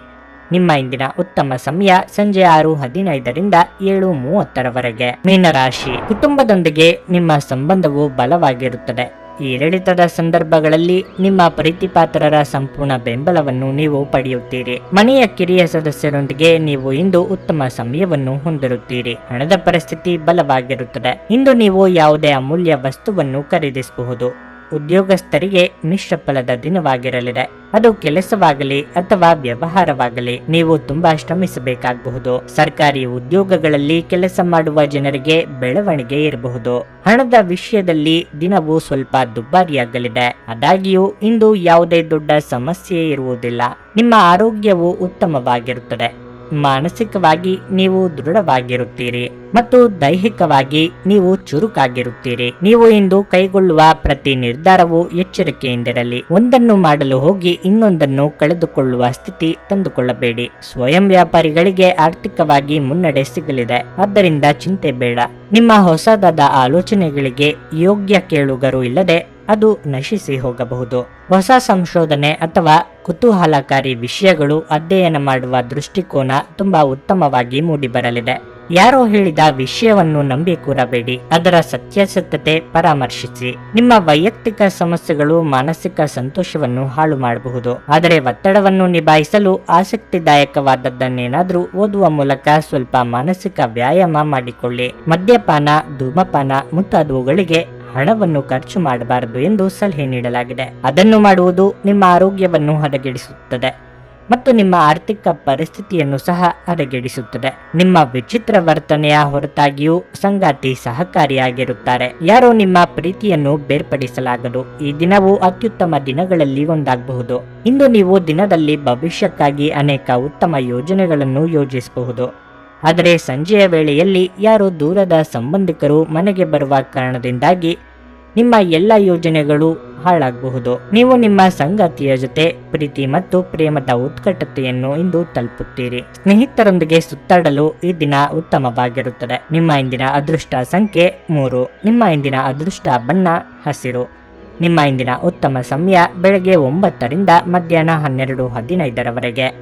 ನಿಮ್ಮ ಇಂದಿನ ಉತ್ತಮ ಸಮಯ ಸಂಜೆ ಆರು ಹದಿನೈದರಿಂದ ಏಳು ಮೂವತ್ತರವರೆಗೆ. ಮೀನರಾಶಿ. ಕುಟುಂಬದೊಂದಿಗೆ ನಿಮ್ಮ ಸಂಬಂಧವು ಬಲವಾಗಿರುತ್ತದೆ. ಈ ಏರಿಳಿತದ ಸಂದರ್ಭಗಳಲ್ಲಿ ನಿಮ್ಮ ಪ್ರೀತಿಪಾತ್ರರ ಸಂಪೂರ್ಣ ಬೆಂಬಲವನ್ನು ನೀವು ಪಡೆಯುತ್ತೀರಿ. ಮನೆಯ ಕಿರಿಯ ಸದಸ್ಯರೊಂದಿಗೆ ನೀವು ಇಂದು ಉತ್ತಮ ಸಮಯವನ್ನು ಹೊಂದಿರುತ್ತೀರಿ. ಹಣದ ಪರಿಸ್ಥಿತಿ ಬಲವಾಗಿರುತ್ತದೆ. ಇಂದು ನೀವು ಯಾವುದೇ ಅಮೂಲ್ಯ ವಸ್ತುವನ್ನು ಖರೀದಿಸಬಹುದು. ಉದ್ಯೋಗಸ್ಥರಿಗೆ ಮಿಶ್ರ ಫಲದ ದಿನವಾಗಿರಲಿದೆ. ಅದು ಕೆಲಸವಾಗಲಿ ಅಥವಾ ವ್ಯವಹಾರವಾಗಲಿ, ನೀವು ತುಂಬಾ ಶ್ರಮಿಸಬೇಕಾಗಬಹುದು. ಸರ್ಕಾರಿ ಉದ್ಯೋಗಗಳಲ್ಲಿ ಕೆಲಸ ಮಾಡುವ ಜನರಿಗೆ ಬೆಳವಣಿಗೆ ಇರಬಹುದು. ಹಣದ ವಿಷಯದಲ್ಲಿ ದಿನವು ಸ್ವಲ್ಪ ದುಬಾರಿಯಾಗಲಿದೆ. ಆದಾಗ್ಯೂ, ಇಂದು ಯಾವುದೇ ದೊಡ್ಡ ಸಮಸ್ಯೆ ಇರುವುದಿಲ್ಲ. ನಿಮ್ಮ ಆರೋಗ್ಯವು ಉತ್ತಮವಾಗಿರುತ್ತದೆ. ಮಾನಸಿಕವಾಗಿ ನೀವು ದೃಢವಾಗಿರುತ್ತೀರಿ ಮತ್ತು ದೈಹಿಕವಾಗಿ ನೀವು ಚುರುಕಾಗಿರುತ್ತೀರಿ. ನೀವು ಇಂದು ಕೈಗೊಳ್ಳುವ ಪ್ರತಿ ನಿರ್ಧಾರವು ಎಚ್ಚರಿಕೆಯಿಂದಿರಲಿ. ಒಂದನ್ನು ಮಾಡಲು ಹೋಗಿ ಇನ್ನೊಂದನ್ನು ಕಳೆದುಕೊಳ್ಳುವ ಸ್ಥಿತಿ ತಂದುಕೊಳ್ಳಬೇಡಿ. ಸ್ವಯಂ ವ್ಯಾಪಾರಿಗಳಿಗೆ ಆರ್ಥಿಕವಾಗಿ ಮುನ್ನಡೆ ಸಿಗಲಿದೆ. ಆದ್ದರಿಂದ ಚಿಂತೆ ಬೇಡ. ನಿಮ್ಮ ಹೊಸದಾದ ಆಲೋಚನೆಗಳಿಗೆ ಯೋಗ್ಯ ಕೇಳುಗರು ಇಲ್ಲದೆ ಅದು ನಶಿಸಿ ಹೋಗಬಹುದು. ಹೊಸ ಸಂಶೋಧನೆ ಅಥವಾ ಕುತೂಹಲಕಾರಿ ವಿಷಯಗಳು ಅಧ್ಯಯನ ಮಾಡುವ ದೃಷ್ಟಿಕೋನ ತುಂಬಾ ಉತ್ತಮವಾಗಿ ಮೂಡಿಬರಲಿದೆ. ಯಾರೋ ಹೇಳಿದ ವಿಷಯವನ್ನು ನಂಬಿ ಕೂರಬೇಡಿ, ಅದರ ಸತ್ಯಾಸತ್ಯತೆ ಪರಾಮರ್ಶಿಸಿ. ನಿಮ್ಮ ವೈಯಕ್ತಿಕ ಸಮಸ್ಯೆಗಳು ಮಾನಸಿಕ ಸಂತೋಷವನ್ನು ಹಾಳು ಮಾಡಬಹುದು, ಆದರೆ ಒತ್ತಡವನ್ನು ನಿಭಾಯಿಸಲು ಆಸಕ್ತಿದಾಯಕವಾದದ್ದನ್ನೇನಾದರೂ ಓದುವ ಮೂಲಕ ಸ್ವಲ್ಪ ಮಾನಸಿಕ ವ್ಯಾಯಾಮ ಮಾಡಿಕೊಳ್ಳಿ. ಮದ್ಯಪಾನ, ಧೂಮಪಾನ ಮುಂತಾದವುಗಳಿಗೆ ಹಣವನ್ನು ಖರ್ಚು ಮಾಡಬಾರದು ಎಂದು ಸಲಹೆ ನೀಡಲಾಗಿದೆ. ಅದನ್ನು ಮಾಡುವುದು ನಿಮ್ಮ ಆರೋಗ್ಯವನ್ನು ಹದಗೆಡಿಸುತ್ತದೆ ಮತ್ತು ನಿಮ್ಮ ಆರ್ಥಿಕ ಪರಿಸ್ಥಿತಿಯನ್ನು ಸಹ ಹದಗೆಡಿಸುತ್ತದೆ. ನಿಮ್ಮ ವಿಚಿತ್ರ ವರ್ತನೆಯ ಹೊರತಾಗಿಯೂ ಸಂಗಾತಿ ಸಹಕಾರಿಯಾಗಿರುತ್ತಾರೆ. ಯಾರೋ ನಿಮ್ಮ ಪ್ರೀತಿಯನ್ನು ಬೇರ್ಪಡಿಸಲಾಗದು. ಈ ದಿನವು ಅತ್ಯುತ್ತಮ ದಿನಗಳಲ್ಲಿ ಒಂದಾಗಬಹುದು. ಇಂದು ನೀವು ದಿನದಲ್ಲಿ ಭವಿಷ್ಯಕ್ಕಾಗಿ ಅನೇಕ ಉತ್ತಮ ಯೋಜನೆಗಳನ್ನು ಯೋಜಿಸಬಹುದು. ಆದರೆ ಸಂಜೆಯ ವೇಳೆಯಲ್ಲಿ ಯಾರು ದೂರದ ಸಂಬಂಧಿಕರು ಮನೆಗೆ ಬರುವ ಕಾರಣದಿಂದಾಗಿ ನಿಮ್ಮ ಎಲ್ಲ ಯೋಜನೆಗಳು ಹಾಳಾಗಬಹುದು. ನೀವು ನಿಮ್ಮ ಸಂಗಾತಿಯ ಜೊತೆ ಪ್ರೀತಿ ಮತ್ತು ಪ್ರೇಮದ ಉತ್ಕಟತೆಯನ್ನು ಇಂದು ತಲುಪುತ್ತೀರಿ. ಸ್ನೇಹಿತರೊಂದಿಗೆ ಸುತ್ತಾಡಲು ಈ ದಿನ ಉತ್ತಮವಾಗಿರುತ್ತದೆ. ನಿಮ್ಮ ಇಂದಿನ ಅದೃಷ್ಟ ಸಂಖ್ಯೆ ಮೂರು. ನಿಮ್ಮ ಇಂದಿನ ಅದೃಷ್ಟ ಬಣ್ಣ ಹಸಿರು. ನಿಮ್ಮ ಇಂದಿನ ಉತ್ತಮ ಸಮಯ ಬೆಳಗ್ಗೆ ಒಂಬತ್ತರಿಂದ ಮಧ್ಯಾಹ್ನ ಹನ್ನೆರಡು ಹದಿನೈದರವರೆಗೆ.